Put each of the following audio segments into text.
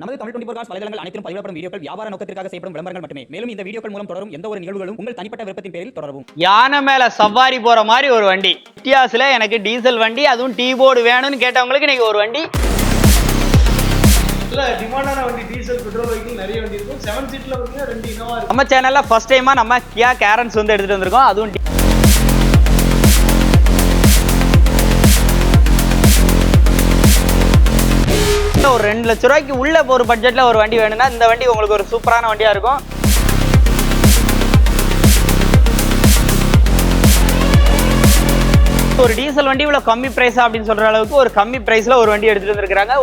நமது Tamil twenty cos வலைதளங்கள் அனைத்தும் பதிவிடப்படும் வீடியோக்கள் வியாபார நோக்கத்திற்காக செய்யப்படும் விளம்பரங்கள் மட்டுமே. மேலும் இந்த வீடியோக்கள் மூலம் தொடரும் எந்த ஒரு நிகழ்வுகளும் உங்கள் தனிப்பட்ட விருப்பத்தின் பேரில் தொடரவும். யானை மேல சவாரி போற மாதிரி ஒரு வண்டி. இத்தியாசில் எனக்கு டீசல் வண்டி அதுவும் டீ போர்டு வேணும்னு கேட்டவங்களுக்கு இன்னைக்கு ஒரு வண்டி. இல்ல டிமாண்டான வண்டி டீசல் பெட்ரோல் வெஹிக்கிள் நிறைய வண்டி இருக்கும். செவன் சீட்ல பார்த்தீங்கன்னா ரெண்டு இனோவா இருக்கு. நம்ம சேனல்ல ஃபர்ஸ்ட் டைமா நம்ம கியா கேரன்ஸ் வந்து எடுத்துட்டு வந்திருக்கோம். அதுவும் டி- ஒரு ரெண்டு லட்ச ரூபாய்க்கு உள்ள ஒரு பட்ஜெட்ல ஒரு வண்டி வேணும்னா இந்த வண்டி உங்களுக்கு ஒரு சூப்பரான வண்டியா இருக்கும். ஒரு டீசல் வண்டி இவ்வளவு கம்மி பிரைஸ் அப்படின்னு சொல்ற அளவுக்கு ஒரு கம்மி பிரைஸ்ல ஒரு வண்டி எடுத்துட்டு வந்திருக்காங்க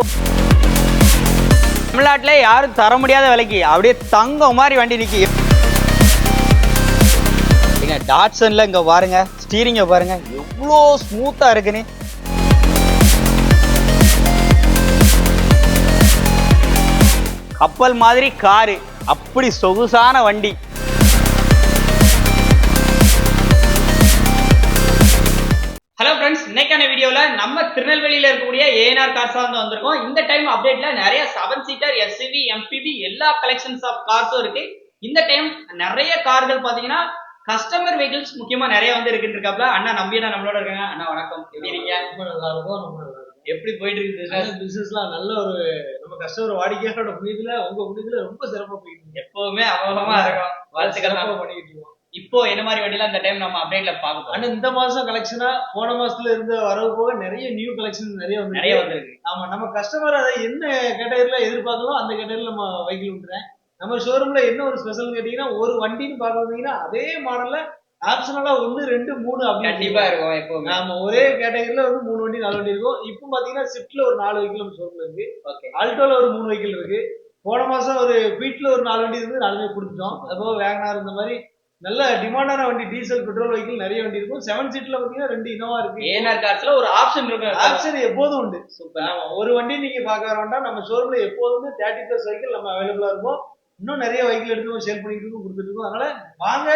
தமிழ்நாட்டில் யாரும் தர முடியாத விலைக்கு அப்படியே தங்கம் மாதிரி வண்டி இருக்குங்க டாட்ஸன்ல இங்கே இங்க பாருங்க ஸ்டீரிங்க பாருங்க எவ்வளோ ஸ்மூத்தா இருக்குன்னு. கப்பல் மாதிரி காரு. அப்படி சொகுசான வண்டி. ஹலோ ஃப்ரெண்ட்ஸ் இன்னைக்கான வீடியோல நம்ம திருநெல்வேலியில இருக்கக்கூடிய ஏஎன்ஆர் கார்ஸ் வந்து வந்திருக்கோம். இந்த டைம் அப்டேட்ல நிறைய செவன் சீட்டர் எஸ்சிவி எம்பிவி எல்லா கலெக்ஷன்ஸ் ஆஃப் கார்ஸும் இருக்கு. இந்த டைம் நிறைய கார்கள் பாத்தீங்கன்னா கஸ்டமர் வெஹிக்கிள்ஸ் முக்கியமா நிறைய வந்து இருக்குன்னு இருக்காப்ல அண்ணா நம்பியண்ணா நம்மளோட இருக்காங்க. அண்ணா வணக்கம். எப்படி இருக்கீங்க எப்படி போயிட்டு இருக்கு business? பிசினஸ்லாம் நல்ல ஒரு நம்ம கஸ்டமர் வாடிக்கையாளரோட புனிதுல உங்க புனிதுல ரொம்ப சிறப்பா போயிட்டு இருக்கு எப்பவுமே அமோகமா இருக்கும். வாழ்த்துக்கள். பண்ணிட்டு இருக்கோம் இப்போ என்ன மாதிரி வண்டிலாம் இந்த டைம் நம்ம அப்டேட்ல பார்க்க போறோம். ஆனா இந்த மாசம் கலெக்ஷனா போன மாசத்துல இருந்த வரவு போக நிறைய நியூ கலெக்ஷன் நிறைய வந்து நிறைய வந்திருக்கு. ஆமா நம்ம கஸ்டமர் அதை என்ன கேட்டகரியில எதிர்பார்க்கலாம் அந்த கேட்டகரியில நம்ம வெஹிக்கிள் விட்டுறேன். நம்ம ஷோரூம்ல என்ன ஒரு ஸ்பெஷல் கேட்டீங்கன்னா ஒரு வண்டின்னு பார்க்க வந்தீங்கன்னா அதே மாடல்ல ஆப்ஷனலா ஒன்னு ரெண்டு மூணு அப்படி கண்டிப்பா இருக்கும் எப்பவுமே. ஆமா ஒரே கேட்டகரியில வந்து மூணு வண்டி நாலு வண்டி இருக்கும். இப்போ பாத்தீங்கன்னா ஸ்விஃப்ட்ல ஒரு நாலு வெஹிக்கிள் நம்ம ஷோரூம்ல இருக்கு. ஓகே ஆல்டோல ஒரு மூணு வெஹிக்கிள் இருக்கு. போன மாசம் ஒரு பீட்ல ஒரு நாலு வண்டி இருந்து நாலுமே கொடுத்துட்டோம் அதுபோக வேகனார் இந்த மாதிரி நல்ல டிமாண்டான வண்டி டீசல் பெட்ரோல் வெஹிக்கிள் நிறைய வண்டி இருக்கும். செவன் சீட்ல பாத்தீங்கன்னா ரெண்டு இனோவா இருக்கு. கார்ஸ்ல ஒரு ஆப்ஷன் இருக்கு ஆப்ஷன் எப்போதும் உண்டு. சூப்பர் ஆமா ஒரு வண்டி நீங்க பார்க்க வர வேண்டாம். நம்ம ஷோரூம்ல எப்போதுமே தேர்ட்டி பிளஸ் வெஹிக்கிள் நம்ம அவைலபிளா இருக்கும் இன்னும் நிறைய வெஹிக்கிள் எடுத்து சேல் பண்ணிட்டு இருக்கோம் கொடுத்துட்டு இருக்கோம். அதனால வாங்க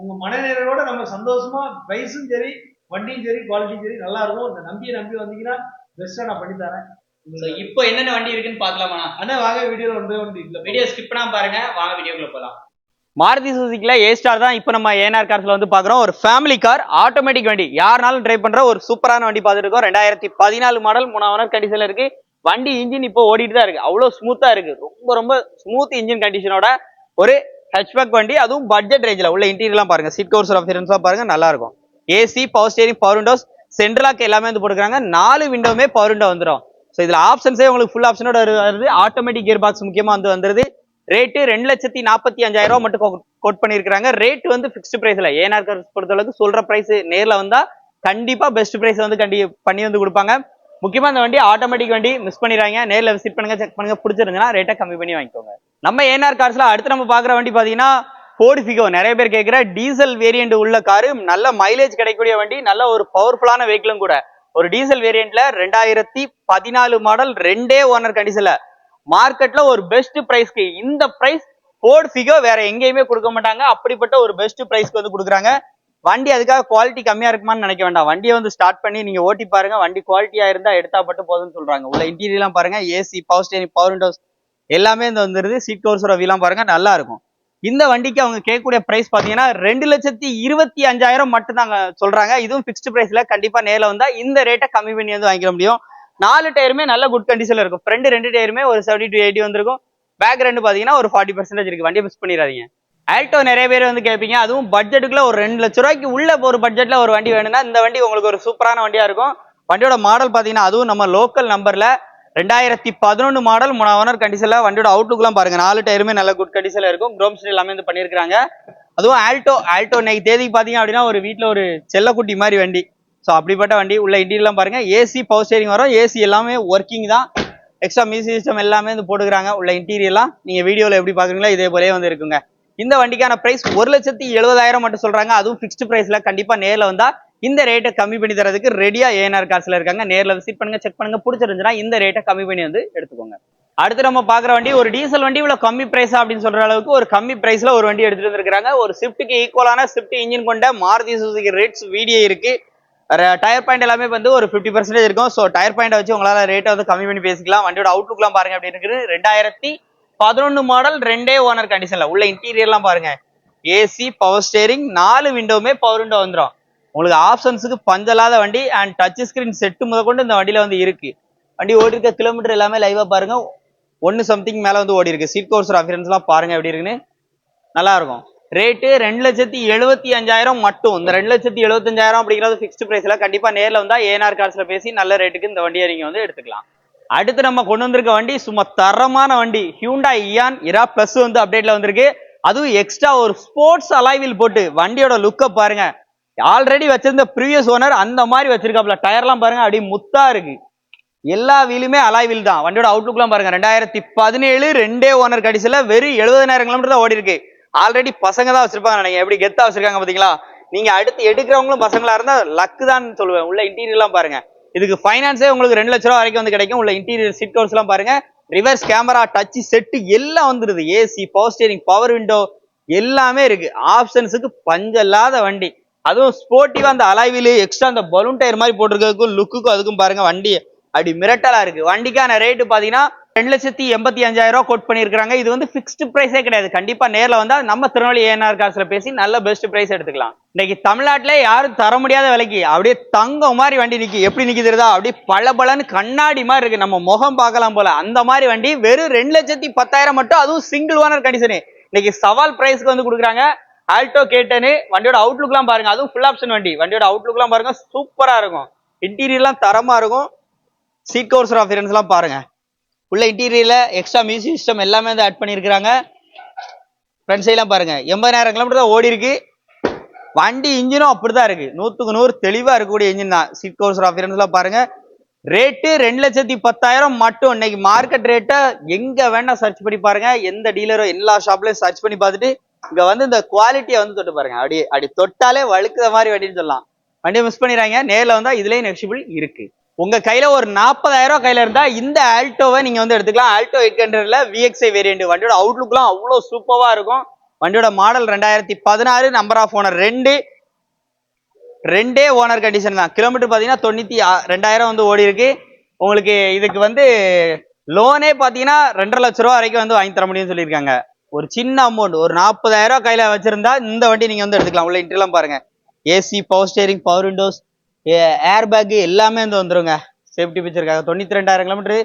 உங்க மனநிறைவோட நம்ம சந்தோஷமா பிரைஸும் சரி வண்டியும் சரி குவாலிட்டியும் சரி நல்லா இருக்கும். இந்த நம்பியை நம்பி வந்தீங்கன்னா பெஸ்டா நான் பண்ணி தரேன். So, இப்போ என்னென்ன வண்டி இருக்குன்னு பாக்கலாமா அண்ணா வாங்க வீடியோல வண்டி இல்ல வீடியோ ஸ்கிப் பண்ணாம பாருங்க. வாங்க வீடியோக்குள்ள போலாம். மாருதி சுசுக்கில ஏ ஸ்டார் தான் இப்போ நம்ம ஏஎன்ஆர் கார்ஸ்ல வந்து பாக்குறோம் ஒரு ஃபேமிலி கார் ஆட்டோமேட்டிக் வண்டி. யாருனாலும் ட்ரை பண்ற ஒரு சூப்பரான வண்டி பார்த்துட்டு இருக்கோம் ரெண்டாயிரத்தி பதினாலு மாடல் மூணாவது கண்டிஷன்ல இருக்கு. வண்டி இன்ஜின் இப்போ ஓடிட்டு தான் இருக்கு. அவ்வளவு ஸ்மூத்தா இருக்கு. ரொம்ப ரொம்ப ஸ்மூத் இன்ஜின் கண்டிஷனோட ஒரு ஹெச்பேக் வண்டி அதுவும் பட்ஜெட் ரேஞ்சில் உள்ள இன்டீரியர்லாம் பாருங்க. சீட் கவர்ஸ் அஃபியரன்ஸ்லாம் பாருங்க நல்லா இருக்கும். AC power steering power windows central lock எல்லாமே வந்து போட்டுக்கிறாங்க. நாலு விண்டோமே பவர் விண்டோ வந்துடும் ஸோ இதில் ஆப்ஷன்ஸே உங்களுக்கு ஃபுல் ஆப்ஷனோட வருது. ஆட்டோமேட்டிக் கியர் பாக்ஸ் முக்கியமாக வந்து வந்துருது. ரேட்டு ரெண்டு லட்சத்தி நாற்பத்தி அஞ்சாயிரம் ரூபா மட்டும் கோட் பண்ணியிருக்காங்க ரேட் வந்து ஃபிக்ஸ்டு ப்ரைஸில் ஏனார் பொறுத்த அளவுக்கு சொல்கிற பிரைஸ் நேரில் வந்தால் கண்டிப்பாக பெஸ்ட் ப்ரைஸ் வந்து கண்டி பண்ணி வந்து கொடுப்பாங்க. முக்கியமா இந்த வண்டி ஆட்டோமேட்டிக் வண்டி மிஸ் பண்ணிடுறாங்க நேர்ல விசிட் பண்ணுங்க செக் பண்ணுங்க பிடிச்சிருந்துன்னா ரேட்டை கம்மி பண்ணி வாங்கிக்கோங்க. நம்ம ஏனார் கார்ஸ்ல அடுத்து நம்ம பார்க்குற வண்டி பாத்தீங்கன்னா ஃபோர்டு ஃபிகோ நிறைய பேர் கேட்குற டீசல் வேரியண்ட் உள்ள காரு நல்ல மைலேஜ் கிடைக்கக்கூடிய வண்டி நல்ல ஒரு பவர்ஃபுல்லான வெஹிக்கிளும் கூட. ஒரு டீசல் வேரியண்ட்ல ரெண்டாயிரத்தி பதினாலு மாடல் ரெண்டே ஓனர் கண்டிஷன்ல மார்க்கெட்ல ஒரு பெஸ்ட் பிரைஸ்க்கு இந்த பிரைஸ் போர்டு ஃபிகோ வேற எங்கேயுமே கொடுக்க மாட்டாங்க. அப்படிப்பட்ட ஒரு பெஸ்ட் பிரைஸ்க்கு வந்து கொடுக்குறாங்க. வண்டி அதுக்காக குவாலிட்டி கம்மியா இருக்குமான்னு நினைக்க வேண்டாம். வண்டியை வந்து ஸ்டார்ட் பண்ணி நீங்க ஓட்டி பாருங்க. வண்டி குவாலிட்டியா இருந்தா எடுத்தா மட்டும் போதும்னு சொல்றாங்க. உள்ள இன்டீரியர்லாம் பாருங்க. AC power steering power windows எல்லாமே இந்த வந்துருது. சீட் கவர்ஸ் ரவிலாம் பாருங்க. நல்லா இருக்கும். இந்த வண்டிக்கு அவங்க கேட்கக்கூடிய பிரைஸ் பாத்தீங்கன்னா ரெண்டு லட்சத்தி இருபத்தி அஞ்சாயிரம் மட்டும் தாங்க சொல்றாங்க. இதுவும் ஃபிக்ஸ்டு பிரைஸ்ல கண்டிப்பா நேரில் வந்தா இந்த ரேட்டை கம்மி பண்ணி வந்து வாங்கிக்க முடியும். நாலு டயருமே நல்ல குட் கண்டிஷன்ல இருக்கும். ஃப்ரண்ட் ரெண்டு டயருமே ஒரு செவன்டி டு எயிட்டி வந்திருக்கும். பேக் ரெண்டு பாத்தீங்கன்னா ஒரு ஃபார்ட்டி பர்சன்டேஜ் இருக்கு. வண்டியை மிஸ் பண்ணிடாதீங்க. ஆல்டோ நிறைய பேர் வந்து கேட்பீங்க. அதுவும் பட்ஜெட்டுக்குள்ள ஒரு ரெண்டு லட்ச ரூபாய்க்கு உள்ள ஒரு பட்ஜெட்ல ஒரு வண்டி வேணும்னா இந்த வண்டி உங்களுக்கு ஒரு சூப்பரான வண்டியா இருக்கும். வண்டியோட மாடல் பாத்தீங்கன்னா அதுவும் நம்ம லோக்கல் நம்பர்ல ரெண்டாயிரத்தி பதினொன்று மாடல் மூணு ஓனர் கண்டிஷன்ல வண்டியோட அவுட்லுக்லாம் பாருங்க. நாலு டயருமே நல்ல குட் கண்டிஷன்ல இருக்கும். குரோம் ஸ்டீல் எல்லாமே வந்து பண்ணியிருக்காங்க அதுவும் ஆல்டோ ஆல்டோ இன்னைக்கு தேதிக்கு பாத்தீங்க அப்படின்னா ஒரு வீட்டில் ஒரு செல்லக்குட்டி மாதிரி வண்டி. ஸோ அப்படிப்பட்ட வண்டி. உள்ள இன்டீரியர்லாம் பாருங்க. ஏசி பவர் ஸ்டேரிங் வரும். ஏசி எல்லாமே ஒர்க்கிங் தான். எக்ஸ்ட்ரா மியூசிக் சிஸ்டம் எல்லாமே வந்து போட்டுக்கிறாங்க. உள்ள இன்டீரியர்லாம் நீங்க வீடியோவில் எப்படி பாக்குறீங்களோ இதே போலே வந்து இருக்குங்க. இந்த வண்டிக்கான பிரைஸ் ஒரு லட்சத்தி எழுபதாயிரம் மட்டும் சொல்றாங்க. அதுவும் ஃபிக்ஸ்டு பிரைஸ்ல கண்டிப்பா நேரில் வந்தா இந்த ரேட்டை கம்மி பண்ணி தரதுக்கு ரெடியா ஏஎன்ஆர் காசுல இருக்காங்க. நேரில் விசிட் பண்ணுங்க செக் பண்ணுங்க. பிடிச்சிருந்துச்சுன்னா இந்த ரேட்டை கம்மி பண்ணி வந்து எடுத்துக்கோங்க. அடுத்து நம்ம பாக்குற வண்டி ஒரு டீசல் வண்டி இவ்வளவு கம்மி பிரைஸ் அப்படின்னு சொல்ற அளவுக்கு ஒரு கம்மி பிரைஸ்ல ஒரு வண்டி எடுத்துட்டு வந்திருக்காங்க ஒரு ஸ்விஃப்ட்டுக்கு ஈக்குவலான ஸ்விஃப்ட் இன்ஜின் கொண்ட மாருதி சுசுகி ரெட்ஸ் வீடியோ இருக்கு. டயர் பாயிண்ட் எல்லாமே வந்து ஒரு ஃபிஃப்டி பர்சன்டேஜ் இருக்கும். ஸோ டயர் பாயிண்ட் வச்சு உங்களால ரேட்டை வந்து கம்மி பண்ணி பேசிக்கலாம். வண்டியோட அவுட்லுக்லாம் பாருங்க அப்படின்னு இருக்குது. ரெண்டாயிரத்தி பதினொன்று மாடல் ரெண்டே ஓனர் கண்டிஷன்ல உள்ள இன்டீரியர்லாம் பாருங்க. ஏசி பவர் ஸ்டேரிங் நாலு விண்டோவுமே பவர் விண்டோ வந்துடும் உங்களுக்கு ஆப்ஷன்ஸுக்கு பஞ்சலாத வண்டி அண்ட் டச் ஸ்கிரீன் செட்டு முதற்கொண்டு இந்த வண்டியில வந்து இருக்கு. வண்டி ஓடி இருக்க கிலோமீட்டர் எல்லாமே லைவா பாருங்க. ஒன்னு சம்திங் மேல வந்து ஓடி இருக்கு சீட் கோர்ஸ் எல்லாம் பாருங்க எப்படி இருக்குன்னு. நல்லா இருக்கும். ரேட்டு ரெண்டு லட்சத்தி எழுபத்தி அஞ்சாயிரம் மட்டும். இந்த ரெண்டு லட்சத்தி எழுபத்தஞ்சாயிரம் அப்படிங்கிறது ஃபிக்ஸ்டு ப்ரைஸில் கண்டிப்பாக நேரில் வந்தால் ஏஎன்ஆர் கார்ஸில் பேசி நல்ல ரேட்டுக்கு இந்த வண்டியை நீங்கள் வந்து எடுத்துக்கலாம். அடுத்து நம்ம கொண்டு வந்திருக்க வண்டி சும்மா தரமான வண்டி. ஹியூண்டா இயான் இரா பிளஸ் வந்து அப்டேட்ல வந்திருக்கு. அதுவும் எக்ஸ்ட்ரா ஒரு ஸ்போர்ட்ஸ் அலைவில் போட்டு வண்டியோட லுக்கை பாருங்க. ஆல்ரெடி வச்சிருந்த ப்ரீவியஸ் ஓனர் அந்த மாதிரி வச்சிருக்காப்ல டயர்லாம் பாருங்க அப்படியே முத்தா இருக்கு. எல்லா வீலுமே அலாய்வில் தான். வண்டியோட அவுட்லுக்லாம் பாருங்க ரெண்டாயிரத்தி பதினேழு ரெண்டே ஓனர் கடைசியில் வெறும் எழுபதாயிரம் கிலோமீட்டர் தான் ஓடி இருக்கு. ஆல்ரெடி பசங்க தான் வச்சிருப்பாங்க நினைக்கிறேன். எப்படி கெத்தா வச்சிருக்காங்க பாத்தீங்களா? நீங்க அடுத்து எடுக்கிறவங்களும் பசங்களா இருந்தா லக்கு தான் சொல்லுவேன். உள்ள இன்டீரியர்லாம் பாருங்க. இதுக்கு ஃபைனான்ஸே உங்களுக்கு ரெண்டு லட்ச ரூபா வரைக்கும் வந்து கிடைக்கும். உள்ள இன்டீரியர் சீட் கவர்ஸ் எல்லாம் பாருங்க. ரிவர்ஸ் கேமரா டச் செட்டு எல்லாம் வந்துருது. AC power steering power window எல்லாமே இருக்கு. ஆப்ஷன்ஸுக்கு பஞ்சல்லாத வண்டி. அதுவும் ஸ்போர்ட்டிவா அந்த அலைவிலு எக்ஸ்ட்ரா அந்த பலூன் டயர் மாதிரி போட்டிருக்கிறதுக்கும் லுக்குக்கும் அதுக்கும் பாருங்க வண்டி அப்படி மிரட்டலா இருக்கு. வண்டிக்கான ரேட்டு பாத்தீங்கன்னா ரெண்டு லட்சத்தி எண்பத்தி அஞ்சாயிரம் ரூபா கோட் பண்ணியிருக்காங்க இது வந்து ஃபிக்ஸ்டு பிரைஸே கிடையாது. கண்டிப்பா நேர்ல வந்தா நம்ம திருநெல்வேலி ஏஎன்ஆர் காசுல பேசி நல்ல பெஸ்ட் பிரைஸ் எடுத்துக்கலாம். இன்னைக்கு தமிழ்நாட்டிலே யாரும் தர முடியாத விலைக்கு அப்படியே தங்கம் மாதிரி வண்டி நிக்கி. எப்படி நிற்கிதுதா அப்படியே பளபளன்னு கண்ணாடி மாதிரி இருக்கு. நம்ம முகம் பார்க்கலாம் போல. அந்த மாதிரி வண்டி வெறும் ரெண்டு லட்சத்தி பத்தாயிரம் மட்டும். அதுவும் சிங்கிள் ஓனர் கண்டிஷனு இன்னைக்கு சவால் பிரைஸ்க்கு வந்து கொடுக்குறாங்க. ஆல்டோ கேட்டனு வண்டியோட அவுட்லுக்லாம் பாருங்க. அதுவும் ஃபுல் ஆப்ஷன் வண்டி. வண்டியோட அவுட்லுக்லாம் பாருங்க. சூப்பரா இருக்கும். இன்டீரியர்லாம் தரமா இருக்கும். சீட் கவர்ஸ் எல்லாம் பாருங்க. உள்ள இன்டீரியர்ல எக்ஸ்ட்ரா மியூசிக் சிஸ்டம் எல்லாமே வந்து ஆட் பண்ணியிருக்கிறாங்க ஃப்ரண்ட் சைட்லாம் பாருங்க. எண்பதாயிரம் கிலோமீட்டர் தான் ஓடி இருக்கு. வண்டி இன்ஜினும் அப்படிதான் இருக்கு. நூத்துக்கு நூறு தெளிவா இருக்கக்கூடிய இன்ஜின் தான். சீட் கவர்ஸ் எல்லாம் பாருங்க. ரேட்டு ரெண்டு லட்சத்தி பத்தாயிரம் மட்டும் இன்னைக்கு மார்க்கெட் ரேட்டை எங்க வேணா சர்ச் பண்ணி பாருங்க. எந்த டீலரோ எல்லா ஷாப்லயும் சர்ச் பண்ணி பார்த்துட்டு இங்க வந்து இந்த குவாலிட்டியை வந்து தொட்டு பாருங்க. அப்படியே அப்படி தொட்டாலே வழுக்குற மாதிரி வண்டின்னு சொல்லலாம். வண்டியை மிஸ் பண்ணிடுறாங்க நேரில் வந்தால் இதுலேயும் நெக்ஸ்டிபிள் இருக்குது உங்க கையில ஒரு நாற்பதாயிரம் ரூபாய் கையில இருந்தா இந்த ஆல்டோவை நீங்க வந்து எடுத்துக்கலாம். ஆல்டோ எயிட் ஹண்ட்ரட்ல விஎக்ஸ்ஐ வேரியன்ட் வண்டியோட அவுட்லுக்லாம் அவ்வளோ சூப்பரா இருக்கும். வண்டியோட மாடல் ரெண்டாயிரத்தி பதினாறு நம்பர் ஆஃப் ஓனர் ரெண்டு. ரெண்டே ஓனர் கண்டிஷன் தான். கிலோமீட்டர் பார்த்தீங்கன்னா தொண்ணூத்தி ரெண்டாயிரம் வந்து ஓடி இருக்கு. உங்களுக்கு இதுக்கு வந்து லோனே பார்த்தீங்கன்னா ரெண்டரை லட்ச ரூபா வரைக்கும் வந்து வாங்கி தர முடியும்னு சொல்லியிருக்காங்க. ஒரு சின்ன அமௌண்ட் ஒரு நாற்பதாயிரம் ரூபாய் கையில வச்சிருந்தா இந்த வண்டி நீங்க வந்து எடுத்துக்கலாம். உள்ள இன்ட்ரெலாம் பாருங்க. AC power steering power windows air bag எல்லாமே வந்து வந்துருங்க. சேஃப்டி பிச்சருக்காக தொண்ணூத்தி ரெண்டாயிரம் கிலோமீட்டர்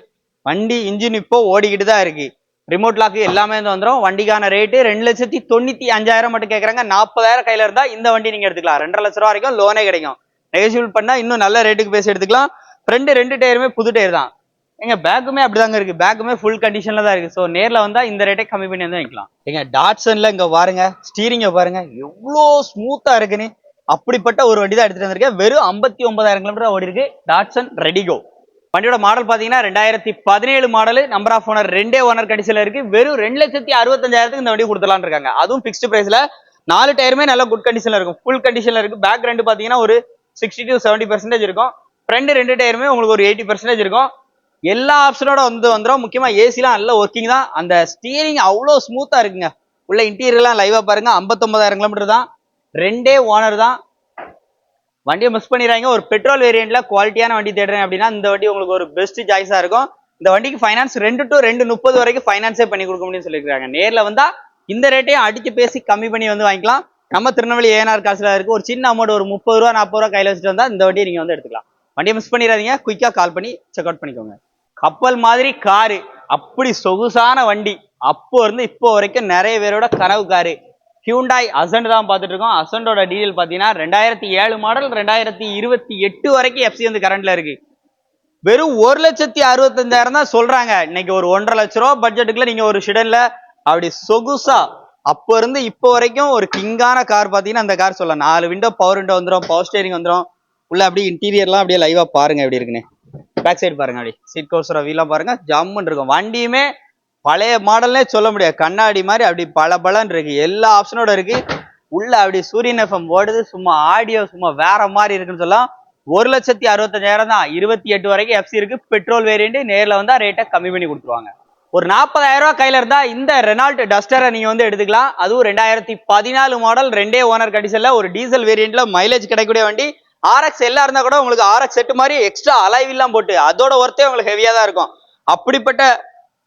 வண்டி இன்ஜின் இப்போ ஓடிக்கிட்டு தான் இருக்கு. ரிமோட் லாக்கு எல்லாமே வந்து வந்துடும் வண்டிக்கான ரேட்டு ரெண்டு லட்சத்தி தொண்ணூத்தி அஞ்சாயிரம் மட்டும் கேட்குறாங்க நாற்பதாயிரம் கையில இருந்தா இந்த வண்டி நீங்க எடுத்துக்கலாம். ரெண்டரை லட்ச ரூபா வரைக்கும் லோனே கிடைக்கும். நெகோசியபிள் பண்ணா இன்னும் நல்ல ரேட்டுக்கு பேசி எடுத்துக்கலாம். ஃப்ரெண்டு ரெண்டு டயருமே புது டயர் தான். எங்க பேக்குமே அப்படிதாங்க இருக்கு. பேக்குமே ஃபுல் கண்டிஷன்ல தான் இருக்கு. ஸோ நேர்ல வந்தா இந்த ரேட்டை கம்மி பண்ணி வந்து வைக்கலாம் எங்க டாட்சன்ல இங்க பாருங்க. ஸ்டீரிங்க பாருங்க. எவ்வளோ ஸ்மூத்தா இருக்குன்னு. அப்படிப்பட்ட ஒரு வண்டி தான் எடுத்துட்டு வந்திருக்கேன். வெறும் ஐம்பத்தி ஒன்பதாயிரம் கிலோமீட்டர் ஓடி இருக்கு. டாட்சன் ரெடிகோ வண்டியோட மாடல் பாத்தீங்கன்னா ரெண்டாயிரத்தி பதினேழு மாடல் நம்பர் ஆஃப் ஓனர் ரெண்டே ஓனர் கடைசியில இருக்கு. வெறும் ரெண்டு லட்சத்தி அறுபத்தஞ்சாயிரத்துக்கு இந்த வண்டி கொடுத்துலான்னு இருக்காங்க அதுவும் ஃபிக்ஸ்டு பிரைஸ்ல நாலு டயருமே நல்ல குட் கண்டிஷன்ல இருக்கும். ஃபுல் கண்டிஷன்ல இருக்கு. பேக் ரெண்டு பாத்தீங்கன்னா ஒரு சிக்ஸ்டி டு செவன்டி பர்சன்டேஜ் இருக்கும். ஃப்ரண்ட் ரெண்டு டயருமே உங்களுக்கு ஒரு எயிட்டி பர்சன்டேஜ் இருக்கும். எல்லா ஆப்ஷனோட வந்து வந்துடும் முக்கியமா ஏசிலாம் நல்ல ஒர்க்கிங் தான். அந்த ஸ்டீரிங் அவ்வளோ ஸ்மூத்தா இருக்குங்க. உள்ள இன்டீரியர்லாம் லைவா பாருங்க. ஐம்பத்தொன்பதாயிரம் கிலோமீட்டர் தான். ரெண்டே ஓனர் தான். வண்டியை மிஸ் பண்ணிடுறாங்க ஒரு பெட்ரோல் வேரியண்ட்ல குவாலிட்டியான வண்டி தேடுறேன் அப்படின்னா இந்த வண்டி உங்களுக்கு ஒரு பெஸ்ட் சாய்ஸா இருக்கும். இந்த வண்டிக்கு ஃபைனான்ஸ் ரெண்டு டு ரெண்டு முப்பது வரைக்கும் ஃபைனான்ஸே பண்ணி கொடுக்க முடியும்னு சொல்லியிருக்காங்க நேரில் வந்தா இந்த ரேட்டையும் அடிச்சு பேசி கம்மி பண்ணி வந்து வாங்கிக்கலாம். நம்ம திருநெல்வேலி ஏஎன்ஆர் காசுல இருக்கு. ஒரு சின்ன அமௌண்ட் ஒரு முப்பது ரூபா நாற்பது ரூபா கையில் வச்சுட்டு வந்தா இந்த வண்டியை நீங்க வந்து எடுத்துக்கலாம். வண்டியை மிஸ் பண்ணிடாதீங்க. குயிக்காக கால் பண்ணி செக் அவுட் பண்ணிக்கோங்க. கப்பல் மாதிரி காரு அப்படி சொகுசான வண்டி அப்போ இருந்து இப்போ வரைக்கும் நிறைய பேரோட கனவு காரு ஹியூண்டாய் அசன்ட் தான் பார்த்துட்டு இருக்கோம் அசண்டோட டீடெயில் பார்த்தீங்கன்னா ரெண்டாயிரத்தி ஏழு மாடல் ரெண்டாயிரத்தி இருபத்தி எட்டு வரைக்கும் எஃப்சி வந்து கரண்ட்ல இருக்கு. வெறும் ஒரு லட்சத்தி அறுபத்தஞ்சாயிரம் தான் சொல்றாங்க. இன்னைக்கு ஒரு ஒன்றரை லட்ச ரூபா பட்ஜெட்டுக்குள்ள நீங்க ஒரு ஷிடன்ல அப்படி சொகுசா அப்போ இருந்து இப்போ வரைக்கும் ஒரு கிங்கான கார் பார்த்தீங்கன்னா அந்த கார் சொல்லலாம். நாலு விண்டோ பவர் விண்டோ வந்துடும் பவர் ஸ்டேரிங் வந்துடும் உள்ள அப்படியே இன்டீரியர்லாம் அப்படியே லைவா பாருங்க எப்படி இருக்குன்னு. பேக் சைடு பாருங்க அப்படி. சீட் கவுசர் வீலாம் பாருங்க. ஜம்முன்னு இருக்கும். வண்டியுமே பழைய மாடல்னே சொல்ல முடியாது. கண்ணாடி மாதிரி அப்படி பல இருக்கு. எல்லா ஆப்ஷனோட இருக்கு. உள்ள அப்படி சூரியன் எஃப்எம் ஓடுது. சும்மா ஆடியோ சும்மா வேற மாதிரி இருக்குன்னு சொல்லலாம். ஒரு லட்சத்தி அறுபத்தஞ்சாயிரம் தான். இருபத்தி எட்டு வரைக்கும் எஃப்சி இருக்கு. பெட்ரோல் வேரியண்ட் நேரில் வந்தால் ரேட்டை கம்மி பண்ணி கொடுத்துருவாங்க. ஒரு நாற்பதாயிரம் ரூபாய் கையில இருந்தா இந்த ரெனால்ட் டஸ்டரை நீங்க வந்து எடுத்துக்கலாம். அதுவும் ரெண்டாயிரத்தி பதினாலு மாடல் ரெண்டே ஓனர் கண்டிஷன்ல ஒரு டீசல் வேரியண்ட்ல மைலேஜ் கிடைக்கக்கூடிய வண்டி. ஆர்எக்ஸ் எல்லாம் இருந்தா கூட உங்களுக்கு ஆர்எக்ஸ் செட்டு மாதிரி எக்ஸ்ட்ரா அலைவெல்லாம் போட்டு அதோட ஒர்த்தே உங்களுக்கு ஹெவியா தான் இருக்கும். அப்படிப்பட்ட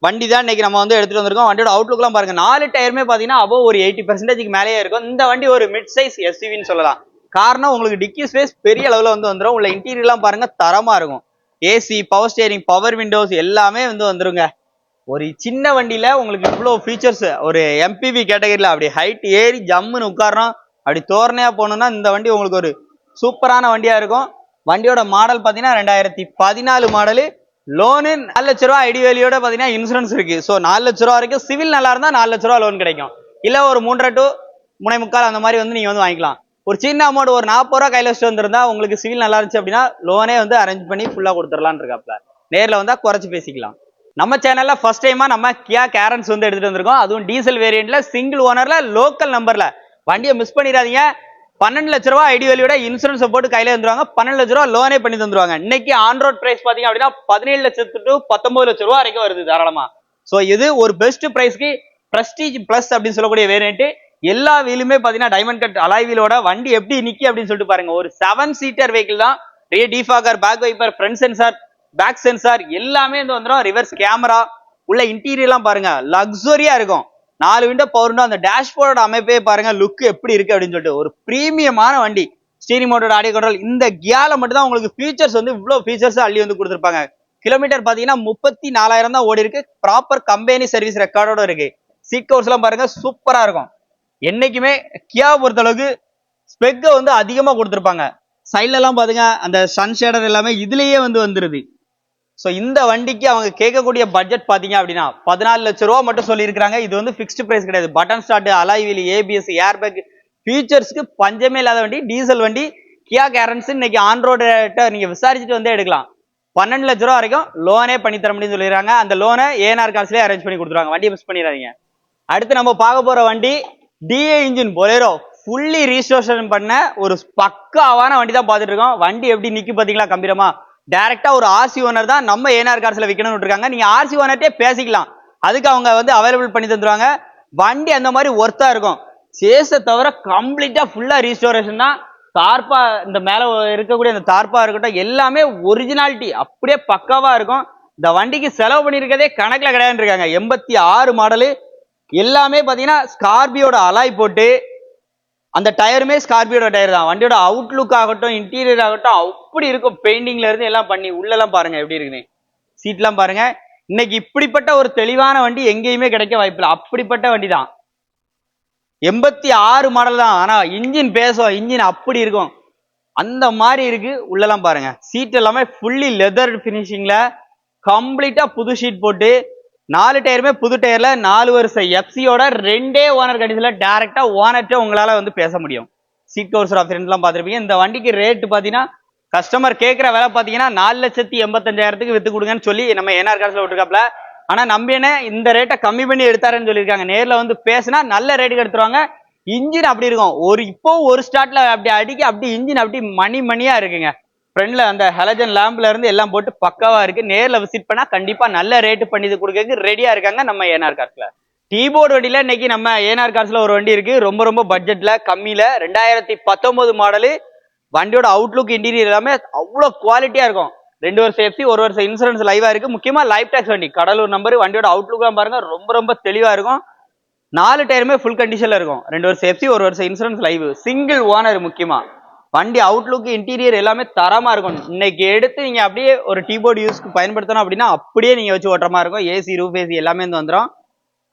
வண்டி தான் இன்னைக்கு நம்ம வந்து எடுத்துட்டு வந்திருக்கோம். வண்டியோட அவுட்லுக்லாம் பாருங்க. நாலு டயருமே பாத்தீங்கன்னா above ஒரு எயிட்டி பர்சன்டேஜ்க்கு மேலேயே இருக்கும். இந்த வண்டி ஒரு மிட் சைஸ் எஸ்யூவின்னு சொல்லலாம். காரணம் உங்களுக்கு டிக்கி ஸ்பேஸ் பெரிய அளவில் வந்து வந்துடும் உள்ள இன்டீரியர்லாம் பாருங்க தரமா இருக்கும். AC power steering power windows எல்லாமே வந்து வந்துருங்க. ஒரு சின்ன வண்டியில உங்களுக்கு இவ்வளோ ஃபீச்சர்ஸ் ஒரு எம்பிவி கேட்டகரியில் அப்படி ஹைட் ஏறி ஜம்முன்னு உட்காரணும் அப்படி தோரணையாக போகணுன்னா இந்த வண்டி உங்களுக்கு ஒரு சூப்பரான வண்டியாக இருக்கும். வண்டியோட மாடல் பார்த்தீங்கன்னா ரெண்டாயிரத்தி பதினாலு மாடலு லோனு நாலு லட்ச ரூபா ஐடி பார்த்தீங்கன்னா இன்சூரன்ஸ் இருக்கு. ஸோ நாலு லட்ச ரூபா வரைக்கும் சிவில் நல்லா இருந்தால் நாலு லட்ச ரூபா லோன் கிடைக்கும். இல்லை ஒரு மூன்றரை டு முனை முக்கால் அந்த மாதிரி வந்து நீங்கள் வந்து வாங்கிக்கலாம். ஒரு சின்ன அமௌண்ட் ஒரு நாற்பது ரூபா கையில் வச்சுட்டு வந்திருந்தா உங்களுக்கு சிவில் நல்லா இருந்துச்சு அப்படின்னா லோனே வந்து அரேஞ்ச் பண்ணி ஃபுல்லாக கொடுத்துடலான்னு இருக்காப்ல. நேரில் வந்தால் குறைச்சி பேசிக்கலாம். நம்ம சேனலில் ஃபர்ஸ்ட் டைமாக நம்ம கியா கேரன்ஸ் வந்து எடுத்துகிட்டு வந்திருக்கோம். அதுவும் டீசல் வேரியண்ட்டில் சிங்கிள் ஓனரில் லோக்கல் நம்பரில் வண்டியை மிஸ் பண்ணிடாதீங்க. பன்னெண்டு லட்ச ரூபா ஐடி வேல்யூட இன்சூரன்ஸ் போட்டு கையில வந்துருவாங்க பன்னெண்டு லட்ச ரூபா லோனே பண்ணி தந்துருவாங்க. இன்னைக்கு ஆன் ரோட் பிரைஸ் பாத்தீங்க அப்படின்னா பதினேழு லட்சத்து டு பத்தொன்பது லட்ச ரூபா வரைக்கும் வருது தாராளமா. சோ இது ஒரு பெஸ்ட் பிரைஸ்க்கு பிரஸ்டீஜ் பிளஸ் அப்படின்னு சொல்லக்கூடிய வேரியன்ட் எல்லா வீலுமே பாத்தீங்கன்னா டைமண்ட் கட் அலாய் வீலோட வண்டி எப்படி நிக்கி அப்படின்னு சொல்லிட்டு பாருங்க. ஒரு செவன் சீட்டர் வெஹிக்கிள் தான். Rear defogger back wiper front sensor back sensor எல்லாமே வந்து வந்துடும் ரிவர்ஸ் கேமரா உள்ள இன்டீரியர்லாம் பாருங்க. லக்ஸரியா இருக்கும். நாலு விண்டோ பவர் விண்டோ அந்த டேஷ்போர்டோட அமைப்பே பாருங்க லுக் எப்படி இருக்கு அப்படின்னு சொல்லிட்டு. ஒரு ப்ரீமியமான வண்டி. ஸ்டீரிங் மோட்டோட ஆடியோ கண்ட்ரோல் இந்த கியால மட்டும் தான் உங்களுக்கு ஃபீச்சர்ஸ் வந்து இவ்வளோ ஃபீச்சர்ஸ் அள்ளி வந்து கொடுத்துருப்பாங்க. கிலோமீட்டர் பார்த்தீங்கன்னா முப்பத்தி நாலாயிரம் தான் ஓடி இருக்கு. ப்ராப்பர் கம்பெனி சர்வீஸ் ரெக்கார்டோட இருக்கு. சீட் கவர்ஸ் எல்லாம் பாருங்க சூப்பரா இருக்கும். என்னைக்குமே கியா பொறுத்த அளவுக்கு ஸ்பெக்கை வந்து அதிகமாக கொடுத்துருப்பாங்க. சைட்லலாம் பாருங்க அந்த சன் ஷேடர் எல்லாமே இதுலேயே வந்து வந்துருது. ஸோ இந்த வண்டிக்கு அவங்க கேட்கக்கூடிய பட்ஜெட் பார்த்தீங்க அப்படின்னா பதினாலு லட்ச ரூபா மட்டும் சொல்லியிருக்கிறாங்க. இது வந்து ஃபிக்ஸ்டு ப்ரைஸ் கிடையாது. Button start alloy wheel ABS airbag ஃபீச்சர்ஸ்க்கு பஞ்சமே இல்லாத வண்டி டீசல் வண்டி கியா கேரன்ஸ் இன்னைக்கு ஆன் ரோடு விசாரிச்சுட்டு வந்தே எடுக்கலாம். பன்னெண்டு லட்ச ரூபா வரைக்கும் லோனே பண்ணி தர முடியும்னு சொல்லிடுறாங்க அந்த லோனை ஏஎன்ஆர் காசுலேயே அரேஞ்ச் பண்ணி கொடுத்துருவாங்க. வண்டியை மிஸ் பண்ணிடாதீங்க. அடுத்து நம்ம பார்க்க போகிற வண்டி டிஏ இன்ஜின் பொலேரோ ஃபுல்லி ரீஸ்டோரேஷன் பண்ண ஒரு பக்காவான வண்டி தான் பார்த்துட்டு இருக்கோம். வண்டி எப்படி நிற்கும் பார்த்தீங்களா? கம்பீரமா. டைரக்டா ஒரு ஆர்சி ஓனர் தான் நம்ம ஏனார் கார்ஸ்ல விற்கணும்னு இருக்காங்க நீங்க ஆர்சி ஓனர்ட்டே பேசிக்கலாம். அதுக்கு அவங்க வந்து அவைலபிள் பண்ணி தந்துருவாங்க. வண்டி அந்த மாதிரி ஒர்த்தா இருக்கும். சேஸை தவிர கம்ப்ளீட்டா ஃபுல்லா ரீஸ்டோரேஷன் தான். தார்பா இந்த மேல இருக்கக்கூடிய அந்த தார்பா இருக்கட்டும் எல்லாமே ஒரிஜினாலிட்டி அப்படியே பக்காவா இருக்கும். இந்த வண்டிக்கு செலவு பண்ணியிருக்கதே கணக்குல கிடையாதுன்னு இருக்காங்க. எண்பத்தி ஆறு மாடலு எல்லாமே பார்த்தீங்கன்னா ஸ்கார்பியோட அலாய் போட்டு அந்த டயருமே ஸ்கார்பியோட டயர் தான். வண்டியோட அவுட்லுக் ஆகட்டும் இன்டீரியர் ஆகட்டும் அப்படி இருக்கும் பெயிண்டிங்ல இருந்து எல்லாம் பண்ணி உள்ளெல்லாம் பாருங்க எப்படி இருக்குன்னு. சீட்லாம் பாருங்க. இன்னைக்கு இப்படிப்பட்ட ஒரு தெளிவான வண்டி எங்கேயுமே கிடைக்க வாய்ப்பில்லை அப்படிப்பட்ட வண்டி தான். எண்பத்தி ஆறு மாடல் தான். ஆனா இன்ஜின் பேசும் இன்ஜின் அப்படி இருக்கும். அந்த மாதிரி இருக்கு. உள்ளெல்லாம் பாருங்க. சீட் எல்லாமே ஃபுல்லி லெதர் ஃபினிஷிங்ல கம்ப்ளீட்டா புது ஷீட் போட்டு நாலு டயருமே புது டயரில் நாலு வருஷம் எஃப்சியோட ரெண்டே ஓனர் கண்டிஷனில் டேரெக்டாக ஓனர்கிட்ட உங்களால் வந்து பேச முடியும். சீட் கவர்ஸ் ஆஃபர்லாம் பார்த்துருப்பீங்க. இந்த வண்டிக்கு ரேட்டு பார்த்தீங்கன்னா கஸ்டமர் கேட்குற விலை பார்த்தீங்கன்னா நாலு லட்சத்தி எண்பத்தஞ்சாயிரத்துக்கு விற்று கொடுங்கன்னு சொல்லி நம்ம என்ஆர் காசுல விட்டுருக்காப்ல ஆனால் நம்பினே இந்த ரேட்டை கம்மி பண்ணி எடுத்தாருன்னு சொல்லியிருக்காங்க. நேரில் வந்து பேசினா நல்ல ரேட்டுக்கு எடுத்துருவாங்க. இன்ஜின் அப்படி இருக்கும். ஒரு இப்போ ஒரு ஸ்டார்ட்ல அப்படி அடிக்க அப்படி இன்ஜின் அப்படி மணி மணியாக இருக்குங்க. ஃப்ரண்ட்ல அந்த ஹலஜன் லேம்ப்ல இருந்து எல்லாம் போட்டு பக்காவா இருக்கு. நேர்ல விசிட் பண்ணா கண்டிப்பா நல்ல ரேட்டு பண்ணி கொடுக்கறதுக்கு ரெடியா இருக்காங்க நம்ம ஏனார் கார்ஸ்ல டீபோர்டு வண்டியில இன்னைக்கு நம்ம ஏனார் கார்ஸ்ல ஒரு வண்டி இருக்கு. ரொம்ப ரொம்ப பட்ஜெட்ல கம்மியில. ரெண்டாயிரத்தி பத்தொன்பது மாடலு வண்டியோட அவுட்லுக் இன்டீரியர் எல்லாமே அவ்வளோ குவாலிட்டியா இருக்கும். ரெண்டு வருஷம் எஃப்சி ஒரு வருஷம் இன்சூரன்ஸ் லைவா இருக்கு. முக்கியமா லைஃப் டேக்ஸ் வண்டி. கடலூர் நம்பர் வண்டியோட அவுட்லுக்லாம் பாருங்க. ரொம்ப ரொம்ப தெளிவா இருக்கும். நாலு டயருமே ஃபுல் கண்டிஷன்ல இருக்கும். ரெண்டு வருஷம் எஃப்சி ஒரு வருஷம் இன்சூரன்ஸ் லைவ் சிங்கிள் ஓனர் முக்கியமா. வண்டி அவுட்லுக் இன்டீரியர் எல்லாமே தரமா இருக்கும். இன்னைக்கு எடுத்து நீங்க அப்படியே ஒரு டீபோர்டு யூஸ்க்கு பயன்படுத்தணும் அப்படின்னா அப்படியே நீங்க வச்சு ஓட்டுற மாதிரி இருக்கும். ஏசி ரூஃப் ஏசி எல்லாமே வந்து வந்துடும்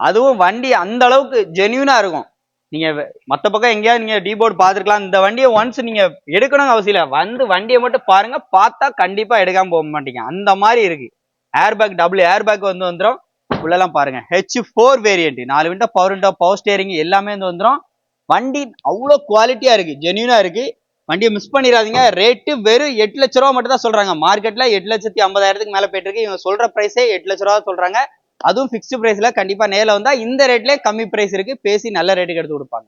அதுவும் வண்டி அந்த அளவுக்கு ஜென்யூனா இருக்கும். நீங்க மற்ற மத்த பக்கம் எங்கேயாவது நீங்க டீபோர்டு பார்த்துருக்கலாம். இந்த வண்டியை ஒன்ஸ் நீங்க எடுக்கணும்னு அவசியம் இல்லை. வந்து வண்டியை மட்டும் பாருங்க. பார்த்தா கண்டிப்பா எடுக்காம போக மாட்டீங்க. அந்த மாதிரி இருக்கு. ஏர்பேக் டபுள் ஏர்பேக் வந்து வந்துடும் உள்ளெல்லாம் பாருங்க. ஹெச் ஃபோர் வேரியன்ட் நாலு window power window power steering எல்லாமே வந்து வந்துடும் வண்டி அவ்வளோ குவாலிட்டியா இருக்கு. ஜென்யூனா இருக்கு. வண்டியை மிஸ் பண்ணிடாதீங்க. ரேட்டு வெறும் எட்டு லட்ச ரூபா மட்டும் தான் சொல்றாங்க மார்க்கெட்ல எட்டு லட்சத்தி ஐம்பதாயிரத்துக்கு மேல போயிட்டு இருக்கு இவங்க சொல்ற பிரைஸே எட்டு லட்ச ரூபா சொல்றாங்க. அதுவும் ஃபிக்ஸ்டு பிரைஸ்ல கண்டிப்பா நேரில் வந்தா இந்த ரேட்லயே கம்மி பிரைஸ் இருக்கு. பேசி நல்ல ரேட்டுக்கு எடுத்து கொடுப்பாங்க.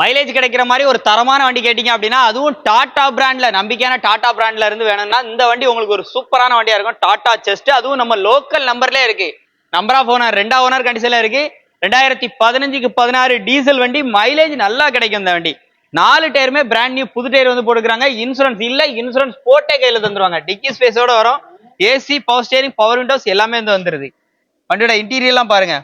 மைலேஜ் கிடைக்கிற மாதிரி ஒரு தரமான வண்டி கேட்டீங்க அப்படின்னா அதுவும் டாடா பிராண்ட்ல நம்பிக்கையான டாடா பிராண்ட்ல இருந்து வேணும்னா இந்த வண்டி உங்களுக்கு ஒரு சூப்பரான வண்டியா இருக்கும். டாடா செஸ்ட் அதுவும் நம்ம லோக்கல் நம்பர்லயே இருக்கு. நம்பர் ஆஃப் ஓனர் ரெண்டா ஓனர் கண்டிஷன்ல இருக்கு. ரெண்டாயிரத்தி பதினஞ்சுக்கு பதினாறு டீசல் வண்டி மைலேஜ் நல்லா கிடைக்கும் இந்த வண்டி. நாலு டயருமே பிராண்ட் நியூ புது டயர் வந்து போட்டுக்கிறாங்க. இன்சூரன்ஸ் இல்ல இன்சூரன்ஸ் போட்டே கையில தந்துருவாங்க. டிக்கி ஸ்பேஸோட வரும். AC power steering power windows எல்லாமே வந்து வந்துருது. வண்டியோட இன்டீரியர்லாம் பாருங்க.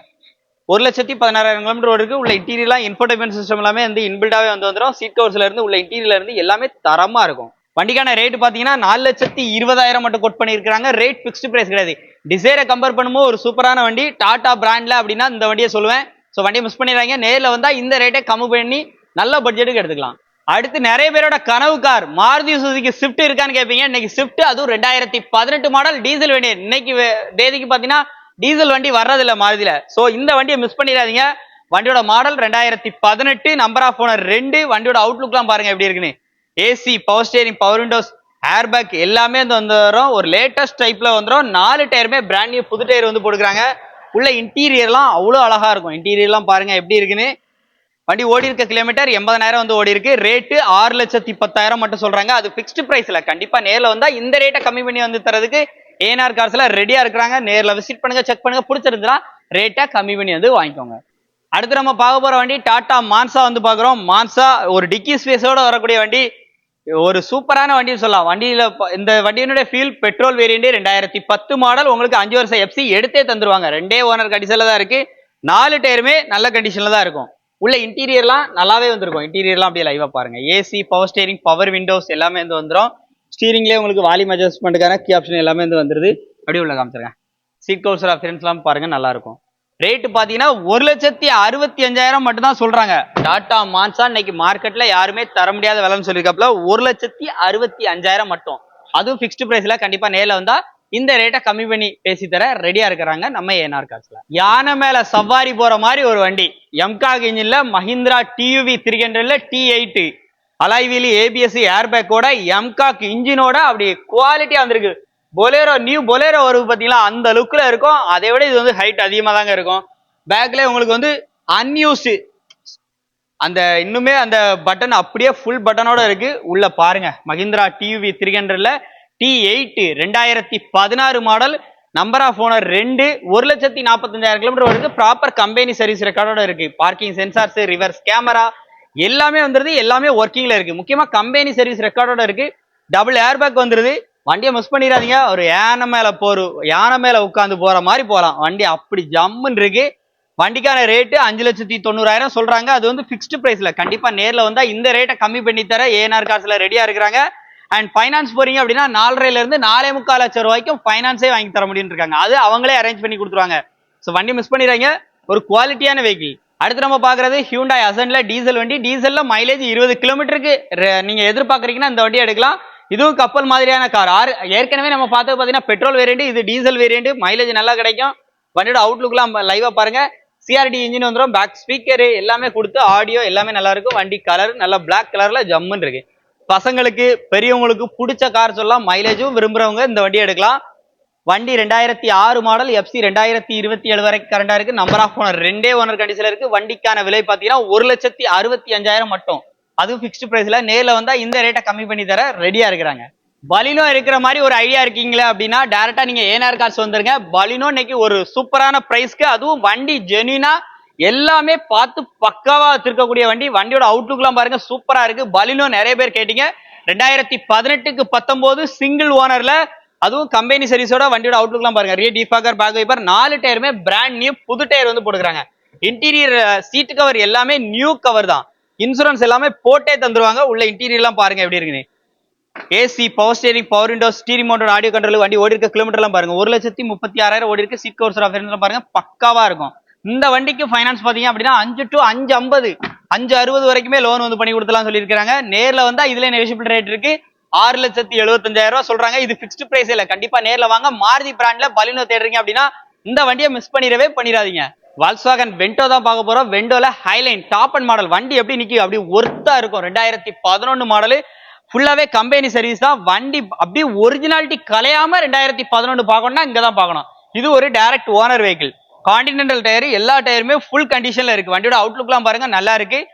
ஒரு லட்சத்தி பதினாறாயிரம் கிலோமீட்டர் ஓடுக்கு உள்ள இன்டீரியர்லாம் இன்ஃபோர்டைன்மெண்ட் சிஸ்டம் எல்லாமே வந்து இன்பில்டாவே வந்து வந்துடும் சீட் கவர்ஸ்ல இருந்து உள்ள இன்டீரியர்ல இருந்து எல்லாமே தரமா இருக்கும். வண்டிக்கான ரேட் பாத்தீங்கன்னா நாலு லட்சத்தி இருபதாயிரம் மட்டும் கொட் பண்ணியிருக்காங்க ரேட் ஃபிக்ஸ்டு பிரைஸ் கிடையாது. டிசைரை கம்பேர் பண்ணும்போது ஒரு சூப்பரான வண்டி. டாடா பிராண்ட்ல அப்படின்னா இந்த வண்டியை சொல்லுவேன். ஸோ வண்டியை மிஸ் பண்ணிடுறாங்க நேரில் வந்தால் இந்த ரேட்டை கம்மி பண்ணி நல்ல பட்ஜெட்டுக்கு எடுத்துக்கலாம். அடுத்து நிறைய பேரோட கனவு கார் மாருதி சுசுக்கு ஸ்விஃப்ட் இருக்கான்னு கேட்பீங்க இன்னைக்கு ஸ்விஃப்ட் அதுவும் ரெண்டாயிரத்தி பதினெட்டு மாடல் டீசல் வண்டி. இன்னைக்கு தேதிக்கு பார்த்தீங்கன்னா டீசல் வண்டி வர்றதில்ல மாருதியில. ஸோ இந்த வண்டியை மிஸ் பண்ணிடாதீங்க. வண்டியோட மாடல் ரெண்டாயிரத்தி பதினெட்டு நம்பர் ஆஃப் ஓனர் ரெண்டு வண்டியோட அவுட்லுக்லாம் பாருங்க எப்படி இருக்குன்னு. AC power steering power windows air bag எல்லாமே வந்து வந்துடும் ஒரு லேட்டஸ்ட் டைப்ல வந்துடும் நாலு டயருமே பிராண்ட் நியூ புது டயர் வந்து போட்டுக்கிறாங்க. உள்ள இன்டீரியர்லாம் அவ்வளோ அழகா இருக்கும். இன்டீரியர்லாம் பாருங்க எப்படி இருக்குன்னு. வண்டி ஓடி இருக்க கிலோமீட்டர் எண்பதாயிரம் வந்து ஓடி இருக்கு. ரேட்டு ஆறு லட்சத்தி பத்தாயிரம் மட்டும் சொல்றாங்க. அது ஃபிக்ஸ்டு பிரைஸ்ல கண்டிப்பா நேர்ல வந்தா இந்த ரேட்டை கம்மி பண்ணி வந்து தரதுக்கு ஏஎன்ஆர் கார்ஸ்ல ரெடியா இருக்கிறாங்க. நேர்ல விசிட் பண்ணுங்க செக் பண்ணுங்க. பிடிச்சிருந்துச்சுன்னா ரேட்டை கம்மி பண்ணி வந்து வாங்கிக்கோங்க. அடுத்து நம்ம பார்க்க போற வண்டி டாடா மான்சா வந்து பாக்குறோம் மான்சா ஒரு டிக்கி ஸ்பேஸோட வரக்கூடிய வண்டி. ஒரு சூப்பரான வண்டின்னு சொல்லலாம். வண்டியில இந்த வண்டியினுடைய ஃபீல் பெட்ரோல் வேரியண்டே ரெண்டாயிரத்தி பத்து மாடல் உங்களுக்கு அஞ்சு வருஷம் எஃப்சி எடுத்தே தந்துருவாங்க. ரெண்டே ஓனர் கண்டிஷன்ல தான் இருக்கு. நாலு டயருமே நல்ல கண்டிஷன்ல தான் இருக்கும். உள்ள இன்டீரியர்லாம் நல்லாவே வந்திருக்கும். இன்டீரியர்லாம் அப்படியே லைவா பாருங்க. AC power steering power windows எல்லாமே வந்து வந்துரும். ஸ்டீரிங்லேயே உங்களுக்கு வால்யூம் அட்ஜஸ்ட்மெண்ட்டுக்கான கீ ஆப்ஷன் எல்லாமே வந்து வந்துருது. அப்படியே உள்ள காமிச்சிருக்கேன் சீட் கவுசர் ஆப்ஷன்ஸ்லாம் பாருங்க நல்லா இருக்கும். ரேட்டு பார்த்தீங்கன்னா ஒரு லட்சத்தி அறுபத்தி அஞ்சாயிரம் மட்டும் தான் சொல்றாங்க. டாட்டா மான்சா இன்னைக்கு மார்க்கெட்ல யாருமே தர முடியாத விலைன்னு சொல்லியிருக்காப்புல ஒரு லட்சத்தி அறுபத்தி அஞ்சாயிரம் மட்டும். அதுவும் ஃபிக்ஸ்டு பிரைஸ்ல கண்டிப்பா நேரில் வந்தா இந்த ரேட்டை கம்மி பண்ணி பேசி தர ரெடியா இருக்கிறாங்க நம்ம ஏஎன்ஆர் காசுல. யானை மேல சவாரி போற மாதிரி ஒரு வண்டி. எம்காக் இன்ஜின்ல மஹிந்திரா டியூவி த்ரீ ஹண்ட்ரட்ல டி எயிட் அலாய்வீலி ஏபிஎஸ் ஏர்பேக்கோட எம்காக் இன்ஜினோட அப்படி குவாலிட்டியா வந்திருக்கு. பொலேரோ நியூ பொலேரோ வருது பாத்தீங்களா? அந்த லுக்ல இருக்கும். அதை விட இது வந்து ஹைட் அதிகமா தாங்க இருக்கும். பேக்ல உங்களுக்கு வந்து அன்யூஸ்டு அந்த இன்னுமே அந்த பட்டன் அப்படியே ஃபுல் பட்டனோட இருக்கு. உள்ள பாருங்க. மஹிந்திரா டிவி த்ரீ ஹண்ட்ரட்ல டி எயிட் ரெண்டாயிரத்தி பதினாறு மாடல் நம்பர் ஆஃப் ஓனர் ரெண்டு ஒரு லட்சத்தி நாற்பத்தஞ்சாயிரம் கிலோமீட்டர் வருது. ப்ராப்பர் கம்பெனி சர்வீஸ் ரெக்கார்டோட இருக்கு. பார்க்கிங் சென்சார்ஸ் ரிவர்ஸ் கேமரா எல்லாமே வந்துருது. எல்லாமே ஒர்க்கிங்ல இருக்கு. முக்கியமா கம்பெனி சர்வீஸ் ரெக்கார்டோட இருக்கு. டபுள் ஏர்பேக் வந்துருது. வண்டியை மிஸ் பண்ணிடாதீங்க. ஒரு யானை மேல போரு யானை மேல உட்காந்து போற மாதிரி போகலாம் வண்டி அப்படி ஜம்முன்னு இருக்கு. வண்டிக்கான ரேட்டு அஞ்சு லட்சத்தி தொண்ணூறாயிரம் சொல்றாங்க. அது வந்து ஃபிக்ஸ்டு பிரைஸ்ல கண்டிப்பா நேர்ல வந்தா இந்த ரேட்டை கம்மி பண்ணி தர ஏஎன்ஆர் காசுல ரெடியா இருக்கிறாங்க. அண்ட் ஃபைனான்ஸ் போறீங்க அப்படின்னா நாலரைல இருந்து நாலே முக்கால் லட்சம் ரூபாய்க்கும் ஃபைனான்ஸே வாங்கி தர முடியும்னு இருக்காங்க. அது அவங்களே அரேஞ்ச் பண்ணி கொடுத்துருவாங்க. ஸோ வண்டி மிஸ் பண்ணிடுறாங்க ஒரு குவாலிட்டியான வெஹிக்கிள் அடுத்து நம்ம பார்க்குறது ஹியூண்டாய் அசன்ல டீசல் வண்டி. டீசலில் மைலேஜ் இருபது கிலோமீட்டருக்கு நீங்கள் எதிர்பார்க்குறீங்கன்னா இந்த வண்டி எடுக்கலாம். இதுவும் கப்பல் மாதிரியான கார் ஆறு ஏற்கனவே நம்ம பார்த்தது பார்த்தீங்கன்னா பெட்ரோல் வேரியண்ட் இது டீசல் வேரியண்ட் மைலேஜ் நல்லா கிடைக்கும். வண்டியோட அவுட்லுக்லாம் லைவாக பாருங்கள் சிஆர்டி இன்ஜின் வந்துடும் பேக் ஸ்பீக்கர் எல்லாமே கொடுத்து ஆடியோ எல்லாமே நல்லா இருக்கும். வண்டி கலர் நல்லா பிளாக் கலரில் ஜம்முன்னு இருக்கு. பசங்களுக்கு பெரியவங்களுக்கு பிடிச்ச கார் சொல்லலாம். மைலேஜும் விரும்புறவங்க இந்த வண்டியை எடுக்கலாம். வண்டி ரெண்டாயிரத்தி ஆறு மாடல் எஃப்சி ரெண்டாயிரத்தி இருபத்தி ஏழு வரைக்கும் கரண்டா இருக்கு. நம்பர் ஆஃப் ஓனர் ரெண்டே ஓனர் கண்டிஷன்ல இருக்கு. வண்டிக்கான விலை பாத்தீங்கன்னா ஒரு லட்சத்தி அறுபத்தி அஞ்சாயிரம் மட்டும். அதுவும் ஃபிக்ஸ்டு பிரைஸ்ல நேர்ல வந்தா இந்த ரேட்டை கம்மி பண்ணி தர ரெடியா இருக்கிறாங்க. பலினோ இருக்கிற மாதிரி ஒரு ஐடியா இருக்கீங்களே அப்படின்னா டேரக்டா நீங்க ஏனார் கார்ஸ் வந்துருங்க. பலினோ இன்னைக்கு ஒரு சூப்பரான பிரைஸ்க்கு அதுவும் வண்டி ஜெனினா எல்லாமே பார்த்து பக்காவா வச்சிருக்கக்கூடிய வண்டி. வண்டியோட அவுட்லுக்லாம் பாருங்க சூப்பரா இருக்கு. பலினோ நிறைய பேர் கேட்டீங்க. ரெண்டாயிரத்தி பதினெட்டுக்கு பத்தொன்பது சிங்கிள் ஓனர்ல அதுவும் கம்பெனி சர்வீஸோட வண்டியோட அவுட்லுக்லாம் பாருங்க. ரிய டிஃபாகர் பேக் வைப்பர் நாலு டயருமே பிராண்ட் நியூ புது டயர் வந்து போட்டுக்கிறாங்க. இன்டீரியர் சீட் கவர் எல்லாமே நியூ கவர் தான். இன்சூரன்ஸ் எல்லாமே போட்டே தந்துருவாங்க. உள்ள இன்டீரியர்லாம் பாருங்க எப்படி இருக்குன்னு. AC power steering power window steering motor audio control வண்டி ஓடி இருக்க கிலோமீட்டர்லாம் பாருங்க. ஒரு லட்சத்தி முப்பத்தி ஆறாயிரம் ஓடி இருக்கு சீட் கவர் ஆஃபர்ஸ்லாம் பாருங்க. பக்காவா இருக்கும். இந்த வண்டிக்கு ஃபைனான்ஸ் பார்த்தீங்க அப்படின்னா அஞ்சு டு அஞ்சு ஐம்பது அஞ்சு அறுபது வரைக்குமே லோன் வந்து பண்ணி கொடுத்தலாம் சொல்லியிருக்காங்க நேரில் வந்தா இதுல நெகோஷியபிள் ரேட் இருக்கு. ஆறு லட்சத்தி எழுபத்தஞ்சாயிரம் ரூபாய் சொல்றாங்க. இது ஃபிக்ஸ்டு பிரைஸ் இல்ல. கண்டிப்பா நேர்ல வாங்க. மாருதி பிராண்ட்ல பலினோ தேடுறீங்க அப்படின்னா இந்த வண்டியை மிஸ் பண்ணிடவே பண்ணிடாதீங்க. வால்ஸ்வாகன் வெண்டோ தான் பார்க்க போறோம். வெண்டோல ஹைலைன் டாப் அண்ட் மாடல் வண்டி எப்படி நிக்கி அப்படி ஒர்த்தா இருக்கும். ரெண்டாயிரத்தி பதினொன்னு மாடலு ஃபுல்லாவே கம்பெனி சர்வீஸ் தான். வண்டி அப்படியே ஒரிஜினாலிட்டி கலையாம ரெண்டாயிரத்தி பதினொன்று பார்க்கணும்னா இங்க தான் பார்க்கணும். இது ஒரு direct owner vehicle Continental tyre எல்லா டயருமே ஃபுல் கண்டிஷனில் இருக்குது வண்டியோட அவுட்லுக்லாம் பாருங்கள் நல்லா இருக்குது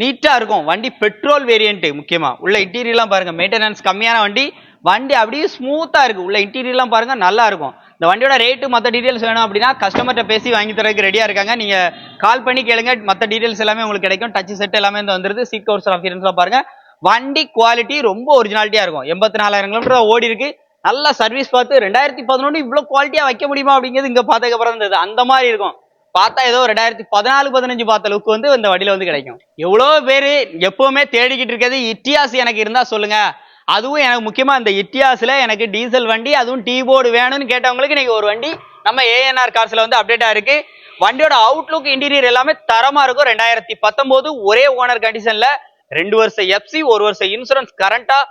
நீட்டாக இருக்கும். வண்டி பெட்ரோல் வேரியண்ட்டு முக்கியமாக உள்ள இன்டீரியர்லாம் பாருங்கள் மெயின்டெனன்ஸ் கம்மியான வண்டி. வண்டி அப்படியே ஸ்மூத்தாக இருக்குது உள்ள இன்டீரியர்லாம் பாருங்கள் நல்லா இருக்கும். இந்த வண்டியோட ரேட்டு மற்ற டீட்டெயில்ஸ் வேணும் அப்படின்னா கஸ்டமர்கிட்ட பேசி வாங்கி தரதுக்கு ரெடியாக இருக்காங்க. நீங்கள் கால் பண்ணி கேளுங்க. மற்ற டீட்டெயில்ஸ் எல்லாமே உங்களுக்கு கிடைக்கும். டச் செட் எல்லாமே இந்த வந்துருது. சீட் கவர்ஸ் ஆஃபீரன்ஸ்லாம் பாருங்கள் வண்டி குவாலிட்டி ரொம்ப ஒரிஜினாலிட்டியாக இருக்கும். எண்பத்தி நாலாயிரம் கிலோமீட்டர் ஓடி இருக்குது நல்ல சர்வீஸ் பார்த்து ரெண்டாயிரத்தி பதினொன்று இவ்வளோ குவாலிட்டியாக வைக்க முடியுமா அப்படிங்கிறது இங்கே பார்த்ததுக்கு அப்புறம் இருந்தது. அந்த மாதிரி இருக்கும். பார்த்தா ஏதோ ரெண்டாயிரத்தி பதினாலு பதினஞ்சு பார்த்த லுக் வந்து இந்த வண்டியில வந்து கிடைக்கும். எவ்வளோ பேர் எப்போவுமே தேடிக்கிட்டு இருக்கிறது இட்டியாஸ் எனக்கு இருந்தால் சொல்லுங்கள் அதுவும் எனக்கு முக்கியமாக இந்த இட்டியாஸில் எனக்கு டீசல் வண்டி அதுவும் டீ போர்டு வேணும்னு கேட்டவங்களுக்கு இன்றைக்கி ஒரு வண்டி நம்ம ஏஎன்ஆர் கார்ஸில் வந்து அப்டேட்டாக இருக்குது வண்டியோட அவுட்லுக் இன்டீரியர் எல்லாமே தரமாக இருக்கும். ரெண்டாயிரத்தி பத்தொம்போது ஒரே ஓனர் கண்டிஷனில் ரெண்டு வருஷம் எஃப்சி ஒரு வருஷம் இன்சூரன்ஸ் கரண்ட்டாக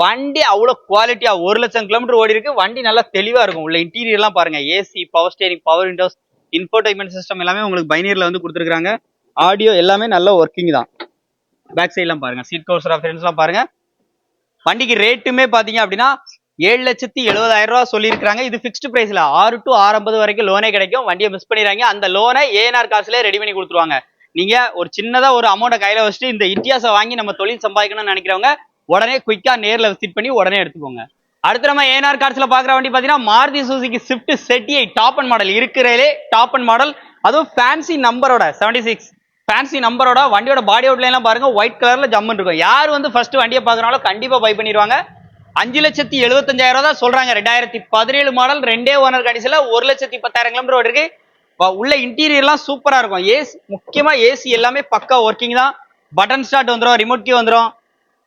வண்டி அவ்வளோ குவாலிட்டியா ஒரு லட்சம் கிலோமீட்டர் ஓடி இருக்கு. வண்டி நல்லா தெளிவா இருக்கும். உள்ள இன்டீரியர்லாம் பாருங்க. AC power steering power windows infotainment system எல்லாமே உங்களுக்கு பைனியர்ல வந்து கொடுத்துருக்காங்க ஆடியோ எல்லாமே நல்ல ஒர்க்கிங் தான். பேக் சைட்லாம் பாருங்க. சீட் கவர்ஸ் ரெஃபரன்ஸ்லாம் பாருங்க. வண்டிக்கு ரேட்டுமே பாத்தீங்க அப்படின்னா ஏழு லட்சத்தி எழுபதாயிரம் ரூபா சொல்லியிருக்காங்க இது ஃபிக்ஸ்டு பிரைஸ்ல ஆறு டு ஆறு ஐம்பது வரைக்கும் லோனே கிடைக்கும். வண்டியை மிஸ் பண்ணிடுறாங்க அந்த லோனை ஏஎன்ஆர் காசுல ரெடி பண்ணி கொடுத்துருவாங்க. நீங்க ஒரு சின்னதா ஒரு அமௌண்ட்டை கையில வச்சுட்டு இந்த இத்தியாசை வாங்கி நம்ம தொழில் சம்பாதிக்கணும்னு நினைக்கிறவங்க உடனே குயிக்காக நேரில் விசிட் பண்ணி உடனே எடுத்துக்கோங்க. அடுத்து நம்ம ஏஆர் கார்ஸ்ல பார்க்குற வண்டி பார்த்தீங்கன்னா மாருதி சுசுக்கு ஸ்விஃப்ட் செட்டியை டாப் அண்ட் மாடல் இருக்கிறதே டாப் அண்ட் மாடல் அதுவும் ஃபேன்சி நம்பரோட செவன்டி சிக்ஸ் ஃபேன்சி நம்பரோட வண்டியோட பாடி அவுட்லைன்லாம் பாருங்க ஒயிட் கலரில் ஜம்முன்னு இருக்கும் யார் வந்து ஃபர்ஸ்ட் வண்டியை பாக்குறாங்களோ கண்டிப்பாக பை பண்ணிடுவாங்க. அஞ்சு லட்சத்தி எழுபத்தஞ்சாயிரம் ரூபா தான் சொல்கிறாங்க ரெண்டாயிரத்தி பதினேழு மாடல் ரெண்டே ஓனர் கடைசியில் ஒரு லட்சத்தி பத்தாயிரம் கிலோமீட்டர் ஓடி இருக்கு. உள்ள இன்டீரியர்லாம் சூப்பராக இருக்கும். ஏசி முக்கியமாக ஏசி எல்லாமே பக்கா ஒர்க்கிங் தான். பட்டன் ஸ்டார்ட் வந்துடும் ரிமோட் கீ வந்துடும்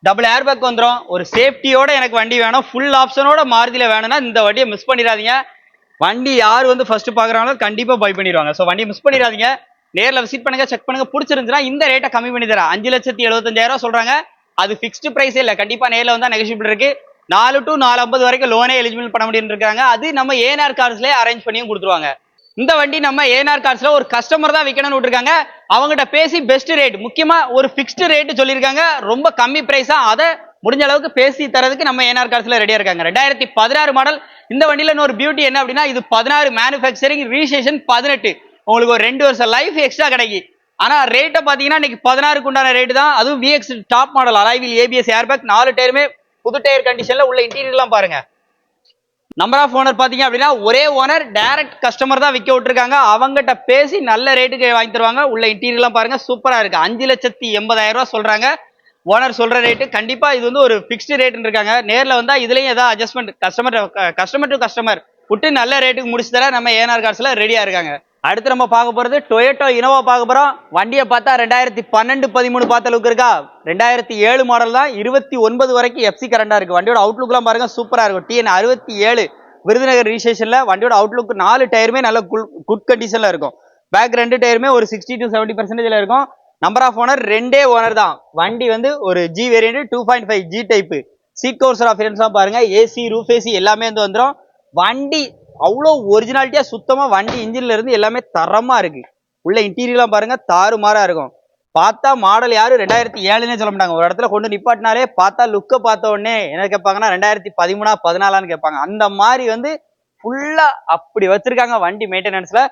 டபுள் ஏர் பேக் வந்துடும் ஒரு சேஃப்டியோட எனக்கு வண்டி வேணும். ஃபுல் ஆப்ஷனோட மாறுதியில் வேணும்னா இந்த வண்டியை மிஸ் பண்ணிடாதீங்க. வண்டி யார் வந்து ஃபர்ஸ்ட் பார்க்குறாங்களோ கண்டிப்பாக பை பண்ணிடுவாங்க. ஸோ வண்டியை மிஸ் பண்ணிடாதீங்க. நேரில் விசிட் பண்ணுங்க செக் பண்ணுங்க. பிடிச்சிருந்துச்சுன்னா இந்த ரேட்டை கம்மி பண்ணி தரேன். அஞ்சு லட்சத்தி எழுபத்தஞ்சாயிரம் சொல்றாங்க. அது ஃபிக்ஸ்டு பிரைஸே இல்லை. கண்டிப்பாக நேரில் வந்தால் நெகோஷியபிள் இருக்கு. நாலு டு நாலு ஐம்பது வரைக்கும் லோனே எலிஜிபிள் பண்ண முடியும்னு இருக்காங்க. அது நம்ம ஏஎன்ஆர் கார்ஸ்லேயே அரேஞ்ச் பண்ணியும் கொடுத்துருவாங்க. இந்த வண்டி நம்ம ஏஎன்ஆர் கார்ஸ்ல ஒரு கஸ்டமர் தான் விற்கணும்னு விட்டுருக்காங்க. அவங்ககிட்ட பேசி பெஸ்ட் ரேட் முக்கியமா ஒரு ஃபிக்ஸ்டு ரேட் சொல்லியிருக்காங்க. ரொம்ப கம்மி பிரைஸா அதை முடிஞ்ச அளவுக்கு பேசி தரதுக்கு நம்ம ஏஎன்ஆர் கார்ஸ்ல ரெடியா இருக்காங்க. ரெண்டாயிரத்தி பதினாறு மாடல் இந்த வண்டியில இன்னொரு பியூட்டி என்ன அப்படின்னா இது பதினாறு மேனுஃபேக்சரிங் ரீசேஷன் பதினெட்டு. உங்களுக்கு ஒரு ரெண்டு வருஷம் லைஃப் எக்ஸ்ட்ரா கிடைக்கி ஆனா ரேட்டை பாத்தீங்கன்னா இன்னைக்கு பதினாறுக்கு உண்டான ரேட்டு தான். அதுவும் VX top model alloy wheel ABS airbag நாலு டயருமே புது டயர் கண்டிஷன்ல உள்ள இன்டீரியர்லாம் பாருங்க. நம்பர் ஆஃப் ஓனர் பார்த்தீங்க அப்படின்னா ஒரே ஓனர் டைரக்ட் கஸ்டமர் தான் விற்க விட்டுருக்காங்க. அவங்ககிட்ட பேசி நல்ல ரேட்டுக்கு வாங்கி தருவாங்க. உள்ள இன்டீரியர்லாம் பாருங்க சூப்பராக இருக்கு. அஞ்சு லட்சத்தி எண்பதாயிரம் ரூபா சொல்றாங்க. ஓனர் சொல்ற ரேட்டு கண்டிப்பா இது வந்து ஒரு ஃபிக்ஸ்டு ரேட்னு இருக்காங்க. நேரில் வந்தால் இதுலேயும் ஏதாவது adjustment customer customer to customer விட்டு நல்ல ரேட்டுக்கு முடிச்சு தர நம்ம ஏஎன்ஆர் கார்ஸ்ல ரெடியாக இருக்காங்க. அடுத்து நம்ம பார்க்க போறது டொயோட்டோ இனோவா பார்க்க போறோம். வண்டியை பார்த்தா ரெண்டாயிரத்தி பன்னெண்டு பதிமூணு பார்த்த அளவுக்கு இருக்கா? ரெண்டாயிரத்தி ஏழு மாடல் தான். இருபத்தி ஒன்பது வரைக்கும் எஃப்சி கரண்டா இருக்கு. வண்டியோட அவுட்லுக்லாம் பாருங்க சூப்பரா இருக்கும். டிஎன் அறுபத்தி ஏழு விருதுநகர் ரிஜிஸ்ட்ரேஷன்ல வண்டியோட அவுட்லுக் நாலு டயருமே நல்ல குட் கண்டிஷன்ல இருக்கும். பேக் ரெண்டு டயருமே ஒரு சிக்ஸ்டி டு செவன்டி பர்சன்டேஜ்ல இருக்கும். நம்பர் ஆஃப் ஓனர் ரெண்டே ஓனர் தான். வண்டி வந்து ஒரு G variant two point five G type seat of ஆஃபரன்ஸ்லாம் பாருங்க. ஏசி ரூஃப் ஏசி எல்லாமே வந்து வந்துடும் வண்டி அவ்வளோ ஒரிஜினாலிட்டியாக சுத்தமா வண்டி இன்ஜின்ல இருந்து எல்லாமே தரமா இருக்கு. உள்ள இன்டீரியர்லாம் பாருங்க தாறுமாறா இருக்கும். பார்த்தா மாடல் யாரும் ரெண்டாயிரத்தி ஏழுன்னே சொல்ல மாட்டாங்க. ஒரு இடத்துல கொண்டு நிப்பாட்டினாலே பார்த்தா லுக்கை பார்த்த உடனே என்ன கேட்பாங்கன்னா ரெண்டாயிரத்தி பதிமூணா பதினாலான்னு கேட்பாங்க. அந்த மாதிரி வந்து ஃபுல்லா அப்படி வச்சிருக்காங்க வண்டி மெயின்டெனன்ஸில்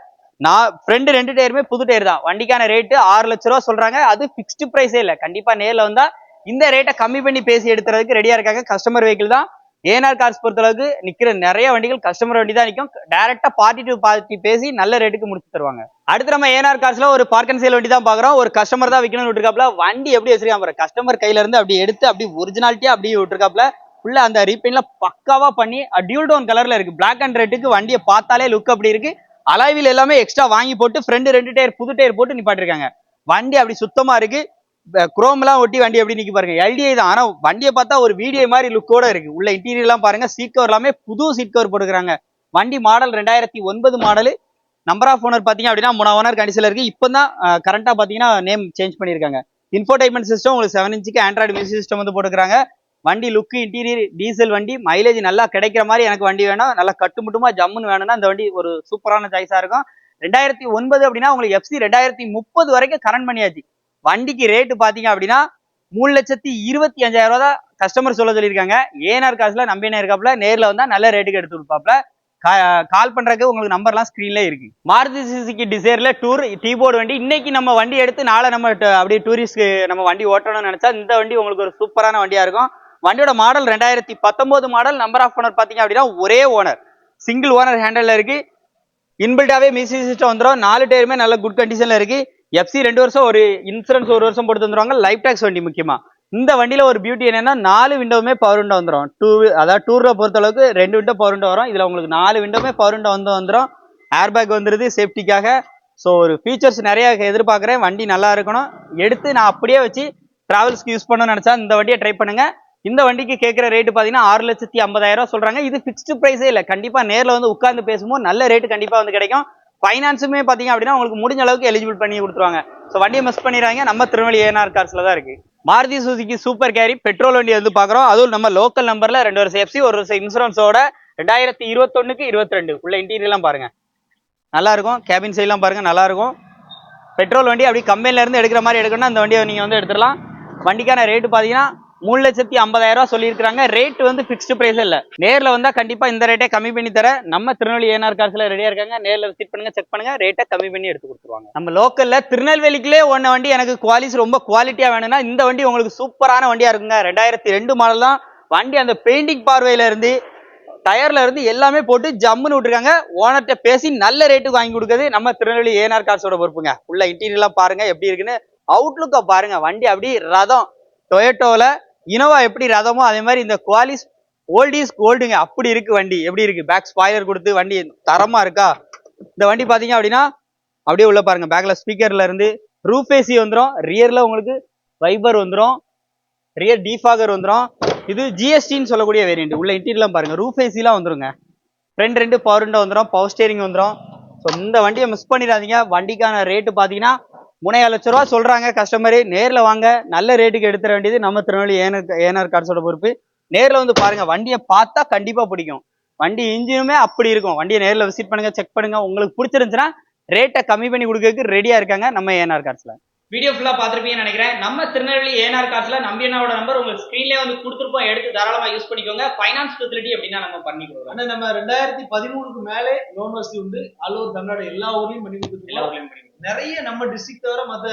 நான் ஃப்ரெண்டு ரெண்டு டயருமே புது டயர் தான். வண்டிக்கான ரேட்டு ஆறு லட்ச ரூபா சொல்றாங்க. அது ஃபிக்ஸ்டு ப்ரைஸே இல்லை. கண்டிப்பா நேர்ல வந்தால் இந்த ரேட்டை கம்மி பண்ணி பேசி எடுத்துறதுக்கு ரெடியா இருக்காங்க. கஸ்டமர் வெஹிக்கிள் தான். ஏஆர் கார்ஸ் பொறுத்தளவுக்கு நிற்கிற நிறைய வண்டிகள் கஸ்டமர் வண்டி தான் நிற்கும் டேரெக்டாக பார்ட்டி டு பார்ட்டி பேசி நல்ல ரேட்டுக்கு முடிச்சு தருவாங்க. அடுத்து நம்ம ஏஆர் கார்ஸ்ல ஒரு பார்க் அண்ட் சேல் வண்டி தான் பார்க்குறோம் ஒரு கஸ்டமர் தான் விற்கணும்னு விட்டுருக்காப்ல வண்டி எப்படி வச்சிருக்காங்க கஸ்டமர் கையில இருந்து அப்படி எடுத்து அப்படி ஒரிஜினாலிட்டியா அப்படி விட்டுருக்காப்ல ஃபுல்லா அந்த ரீபெயின்ல பக்காவா பண்ணி டியூல் டோன் கலர்ல இருக்கு. பிளாக் அண்ட் ரெட்டுக்கு வண்டியை பார்த்தாலே லுக் அப்படி இருக்கு. அலைவில் எல்லாமே எக்ஸ்ட்ரா வாங்கி போட்டு ஃப்ரெண்டு ரெண்டு டயர் புது டயர் போட்டு நிப்பாட்டிருக்காங்க. வண்டி அப்படி சுத்தமா இருக்கு. குரோம்லாம் ஒட்டி வண்டி எப்படி நிற்கி பாருங்க. எல்டிஐ தான். ஆனால் வண்டியை பார்த்தா ஒரு வீடியோ மாதிரி லுக்கோட இருக்கு. உள்ள இன்டீரியர் எல்லாம் பாருங்க. சீட் கவர் எல்லாமே புது சீட் கவர் போட்டுக்கிறாங்க. வண்டி மாடல் ரெண்டாயிரத்தி ஒன்பது மாடல் நம்பர் ஆஃப் ஓனர் பார்த்தீங்க அப்படின்னா மூணு ஓனர் கண்டிஷன்ல இருக்கு. இப்போ தான் கரண்டா பார்த்தீங்கன்னா நேம் சேஞ்ச் பண்ணியிருக்காங்க. இன்ஃபோடைன்மெண்ட் சிஸ்டம் உங்களுக்கு செவன் இன்ச்சுக்கு ஆண்ட்ராய்டு மியூசிக் சிஸ்டம் வந்து போட்டுக்கிறாங்க. வண்டி லுக்கு இன்டீரியர் டீசல் வண்டி மைலேஜ் நல்லா கிடைக்கிற மாதிரி எனக்கு வண்டி வேணும். நல்லா கட்டுமுட்டுமா ஜம்முன்னு வேணும்னா இந்த வண்டி ஒரு சூப்பரான சாய்ஸாக இருக்கும். ரெண்டாயிரத்தி ஒன்பது அப்படின்னா உங்களுக்கு எஃப்சி ரெண்டாயிரத்தி முப்பது வரைக்கும் கரண்ட் பண்ணியாச்சு. வண்டிக்கு ரேட்டு பார்த்தீங்க அப்படின்னா மூணு லட்சத்தி இருபத்தி அஞ்சாயிரம் ரூபா தான் கஸ்டமர் சொல்ல சொல்லியிருக்காங்க. ஏஎன்ஆர் காசுல நம்பினே இருக்காப்புல? நேரில் வந்தால் நல்ல ரேட்டுக்கு எடுத்து கொடுப்பாப்ல கால் பண்றதுக்கு உங்களுக்கு நம்பர்லாம் ஸ்க்ரீன்ல இருக்கு. மாருதி சுசுக்கி டிசைர்ல டூர் டீ போர்டு வண்டி. இன்னைக்கு நம்ம வண்டி எடுத்து நாளை நம்ம ட- அப்படியே டூரிஸ்ட்க்கு நம்ம வண்டி ஓட்டணும்னு நினைச்சா இந்த வண்டி உங்களுக்கு ஒரு சூப்பரான வண்டியா இருக்கும். வண்டியோட மாடல் ரெண்டாயிரத்தி பத்தொன்பது மாடல் நம்பர் ஆஃப் ஓனர் பாத்தீங்க அப்படின்னா ஒரே ஓனர் சிங்கிள் ஓனர் ஹேண்டல்ல இருக்கு. இன்பில்டாவே மியூசிக் சிஸ்டம் வந்துடும் நாலு டயருமே நல்ல குட் கண்டிஷன்ல இருக்கு. எஃப்சி ரெண்டு வருஷம் ஒரு இன்சூரன்ஸ் ஒரு வருஷம் போட்டு தந்துருவாங்க. லைஃப் டேக்ஸ் வண்டி முக்கியமா. இந்த வண்டியில் ஒரு பியூட்டி என்னன்னா நாலு விண்டோவுமே பவர் விண்டோ வந்துடும் டூ அதாவது டூரில் பொறுத்த அளவுக்கு ரெண்டு விண்டோ பவர் விண்டோ வரும். இதில் உங்களுக்கு நாலு விண்டோமே பவர் விண்டோ வந்து வந்துடும் ஏர் பேக் வந்துருது சேஃப்டிக்காக ஸோ ஒரு ஃபீச்சர்ஸ் நிறைய எதிர்பார்க்குறேன். வண்டி நல்லா இருக்கணும். எடுத்து நான் அப்படியே வச்சு ட்ராவல்ஸ்க்கு யூஸ் பண்ணணும்னு நினச்சா இந்த வண்டியை ட்ரை பண்ணுங்க. இந்த வண்டிக்கு கேட்குற ரேட்டு பார்த்தீங்கன்னா ஆறு லட்சத்தி ஐம்பதாயிரம் சொல்கிறாங்க இது ஃபிக்ஸ்டு ப்ரைஸே இல்லை. கண்டிப்பாக நேரில் வந்து உட்காந்து பேசும்போது நல்ல ரேட்டு கண்டிப்பாக வந்து கிடைக்கும். ஃபைனான்ஸுமே பார்த்தீங்க அப்படின்னா உங்களுக்கு முடிஞ்ச அளவுக்கு எலிஜிபிள் பண்ணி கொடுத்துருவாங்க. ஸோ வண்டியை மிஸ் பண்ணிடுறாங்க நம்ம திருநெல்வேலி ஏஎன்ஆர் கார்ஸில் தான் இருக்கு. Maruti Suzuki Super Carry petrol வண்டி வந்து பார்க்குறோம். அதுவும் நம்ம லோக்கல் நம்பரில் ரெண்டு வருஷம் எஃப்சி ஒரு வருஷம் இன்சூரன்ஸோட ரெண்டாயிரத்தி இருபத்தொன்னுக்கு இருபத்தி ரெண்டு உள்ள இன்டீரியர்லாம் பாருங்க. நல்லாயிருக்கும் கேபின் சைட்லாம் பாருங்க நல்லாயிருக்கும் பெட்ரோல் வண்டி அப்படி கம்பெனிலேருந்து எடுக்கிற மாதிரி எடுக்கணும்னா அந்த வண்டியை நீங்கள் வந்து எடுத்துடலாம். வண்டிக்கான ரேட்டு பார்த்தீங்கன்னா மூணு லட்சத்தி ஐம்பதாயிரம் ரூபா சொல்லியிருக்காங்க ரேட் வந்து ஃபிக்ஸ்டு பிரைஸ் இல்ல. நேர்ல வந்தா கண்டிப்பா இந்த ரேட்டே கம்மி பண்ணி தர. நம்ம திருநெல்வேலி ஏனார் கார்ஸ்ல ரெடியா இருக்காங்க. நேர்ல விசிட் பண்ணுங்க செக் பண்ணுங்க. ரேட்டை கம்மி பண்ணி எடுத்து கொடுத்துருவாங்க. நம்ம லோக்கல்ல திருநெல்வேலிக்குள்ளே ஒன்ன வண்டி எனக்கு குவாலிட்டி ரொம்ப குவாலிட்டியா வேணும்னா இந்த வண்டி உங்களுக்கு சூப்பரான வண்டியா இருக்குங்க. ரெண்டாயிரத்தி ரெண்டு மாடல் தான். வண்டி அந்த பெயிண்டிங் பார்வையில இருந்து டயர்ல இருந்து எல்லாமே போட்டு ஜம்முன்னு விட்டுருக்காங்க. ஓனர்கிட்ட பேசி நல்ல ரேட்டுக்கு வாங்கி கொடுக்குறது நம்ம திருநெல்வேலி ஏனார் கார்ஸோட பொறுப்புங்க. உள்ள இன்டீரியர்லாம் பாருங்க எப்படி இருக்குன்னு. அவுட்லுக்கை பாருங்க. வண்டி அப்படி ரதம். டொயேட்டோவில் இனோவா எப்படி ரதமோ அதே மாதிரி இந்த குவாலிஸ் ஓல்ட் இஸ் கோல்டுங்க அப்படி இருக்கு வண்டி. எப்படி இருக்கு? பேக் ஸ்பாயிலர் கொடுத்து வண்டி தரமா இருக்கா? இந்த வண்டி பாத்தீங்க அப்படின்னா அப்படியே உள்ள பாருங்க. பேக்ல ஸ்பீக்கர்ல இருந்து ரூஃப் ஏசி வந்துடும் ரியர்ல உங்களுக்கு வைபர் வந்துடும் ரியர் டீஃபாகர் வந்துடும் இது ஜிஎஸ்டின்னு சொல்லக்கூடிய வேரியண்ட் உள்ள இன்டீரியர்லாம் பாருங்க. ரூஃப் ஏசிலாம் வந்துருங்க. ஃப்ரண்ட் ரெண்டு பவர் வந்துடும் பவர் ஸ்டேரிங் வந்துடும் ஸோ இந்த வண்டியை மிஸ் பண்ணிடாதீங்க. வண்டிக்கான ரேட்டு பார்த்தீங்கன்னா மூணையாறு லட்ச ரூபா சொல்றாங்க கஸ்டமரு நேர்ல வாங்க நல்ல ரேட்டுக்கு எடுத்துட வேண்டியது நம்ம திருநெல்வேலி ஏனர் ஏனார் கார்ஸோட பொறுப்பு. நேர்ல வந்து பாருங்க வண்டியை பார்த்தா கண்டிப்பா பிடிக்கும். வண்டி இன்ஜினுமே அப்படி இருக்கும். வண்டியை நேர்ல விசிட் பண்ணுங்க செக் பண்ணுங்க. உங்களுக்கு பிடிச்சிருந்துச்சுன்னா ரேட்டை கம்மி பண்ணி கொடுக்கறதுக்கு ரெடியா இருக்காங்க நம்ம ஏனார் கார்ஸ்ல வீடியோ ஃபுல்லா பாத்திருப்பீங்கன்னு நினைக்கிறேன். நம்ம திருநெல்வேலி ஏனார் காசுல நம்பியனாவோட நம்பர் உங்களுக்கு ஸ்கிரீன்லயே வந்து கொடுத்துருப்போம். எடுத்து தாராளமா யூஸ் பண்ணிக்கோங்க. ஃபைனான்ஸ் ஃபெசிலிட்டி அப்படின்னா நம்ம பண்ணி கொடுக்குறோம். ஆனா நம்ம ரெண்டாயிரத்தி பதிமூணுக்கு மேலே லோன் வசதி உண்டு. ஆல் ஓவர் தமிழ்நாடு எல்லா ஊர்லயும் பண்ணி எல்லா கொடுத்துருக்கோம் ஊர்லயும் பண்ணி. நிறைய நம்ம டிஸ்ட்ரிக்ட் தவிர மற்ற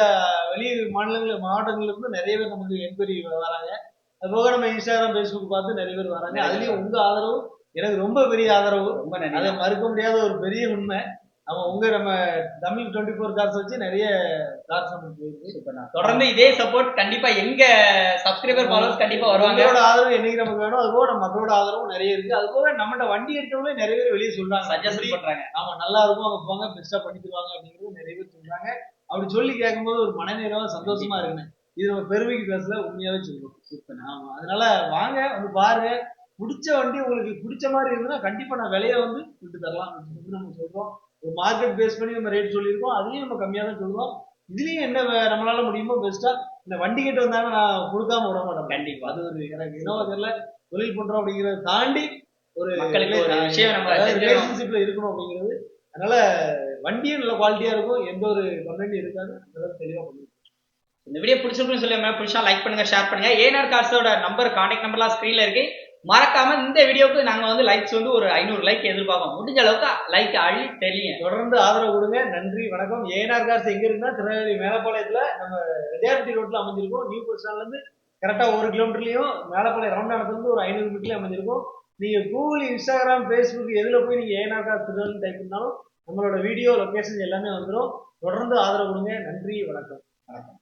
வெளி மாநிலங்கள் மாவட்டங்கள்ல இருந்து நிறைய பேர் நமக்கு என்கொயரி வராங்க. அது போக நம்ம இன்ஸ்டாகிராம் ஃபேஸ்புக் பார்த்து நிறைய பேர் வராங்க. அதுலயும் உங்க ஆதரவு எனக்கு ரொம்ப பெரிய ஆதரவு. ரொம்ப அதை மறுக்க முடியாத ஒரு பெரிய உண்மை. நம்ம உங்க நம்ம தமிழ் டுவெண்ட்டி ஃபோர் கார்ஸ் வச்சு நிறைய கார்ஸ் நமக்கு போயிருக்கு. தொடர்ந்து இதே சப்போர்ட் கண்டிப்பா எங்க சப்ஸ்கிரைபர் ஃபாலோவர்ஸ் கண்டிப்பா வருவாங்க. உங்களோட ஆதரவு என்னைக்கு நமக்கு வேணும்? அது போக நம்ம மக்களோட ஆதரவும் நிறைய இருக்கு. அது போக நம்மகிட்ட வண்டி எடுத்தவங்களே நிறைய பேர் வெளியே சொல்றாங்க. சஜஸ்ட் பண்றாங்க. ஆமா நல்லா இருக்கும். அவங்க போங்க பெஸ்டா பண்ணி தருவாங்க அப்படிங்கிறது நிறைய பேர் சொல்றாங்க. அப்படி சொல்லி கேட்கும்போது ஒரு மனநிறைவா சந்தோஷமா இருக்குங்க. இது நம்ம பெருமைக்கு பேசல உண்மையாவே சொல்லுவோம் ஆமா அதனால வாங்க வந்து பாருங்க. பிடிச்ச வண்டி உங்களுக்கு பிடிச்ச மாதிரி இருந்ததுன்னா கண்டிப்பா நான் விலைய வந்து விட்டு தரலாம் நம்ம சொல்றோம். ஒரு மார்க்கெட் பேஸ் பண்ணி நம்ம ரேட் சொல்லியிருக்கோம். அதுலயும் நம்ம கம்மியா தான் சொல்லுவோம். இதுலயும் என்ன நம்மளால முடியுமோ பெஸ்டா இந்த வண்டி கிட்ட வந்தாங்க நான் கொடுக்காம விட மாட்டேன். கண்டிப்பா. அது ஒரு எனக்கு தெரியல. தொழில் பண்றோம் அப்படிங்கறத தாண்டி ஒரு ரிலேஷன்ஷிப்ல இருக்கணும் அப்படிங்கிறது. அதனால வண்டியும் நல்ல குவாலிட்டியா இருக்கும். எந்த ஒரு கம்ப்ளைண்ட் இருக்காது. அதெல்லாம் தெளிவா பண்ணுவோம் இந்த வீடியோ பிடிச்சிருக்குன்னு சொல்லி பிடிச்சா லைக் பண்ணுங்க ஷேர் பண்ணுங்க. ஏஆர் கார்ஸோட நம்பர் கான்டாக்ட் நம்பர்லாம் ஸ்க்ரீன்ல இருக்கு. மறக்காம இந்த வீடியோக்கு நாங்க வந்து லைக்ஸ் வந்து ஒரு ஐநூறு லைக் எதிர்பார்க்கோம் முடிஞ்ச அளவுக்கு லைக் அள்ளி தெரியுங்க தொடர்ந்து ஆதரவு கொடுங்க. நன்றி வணக்கம். ஏஎன்ஆர் கார்ஸ் எங்க இருக்குன்னா திருநெல்வேலி மேலப்பாளையத்துல நம்ம ரெட்டியார்பட்டி ரோட்ல அமைஞ்சிருக்கோம். நியூ பஸ் ஸ்டாண்ட்ல இருந்து கரெக்டா ஒரு கிலோமீட்டர்லயும் மேலப்பாளையம் ரவுண்டானத்துல இருந்து ஒரு ஐநூறு மீட்டர்ல அமைஞ்சிருக்கும். நீங்க கூகுள் இன்ஸ்டாகிராம் ஃபேஸ்புக் எதுல போய் நீங்க ஏஎன்ஆர் கார்ஸ் திருநெல்வேலி டைப் பண்ணாலும் நம்மளோட வீடியோ லொகேஷன் எல்லாமே வந்துடும் தொடர்ந்து ஆதரவு கொடுங்க. நன்றி வணக்கம். வணக்கம்.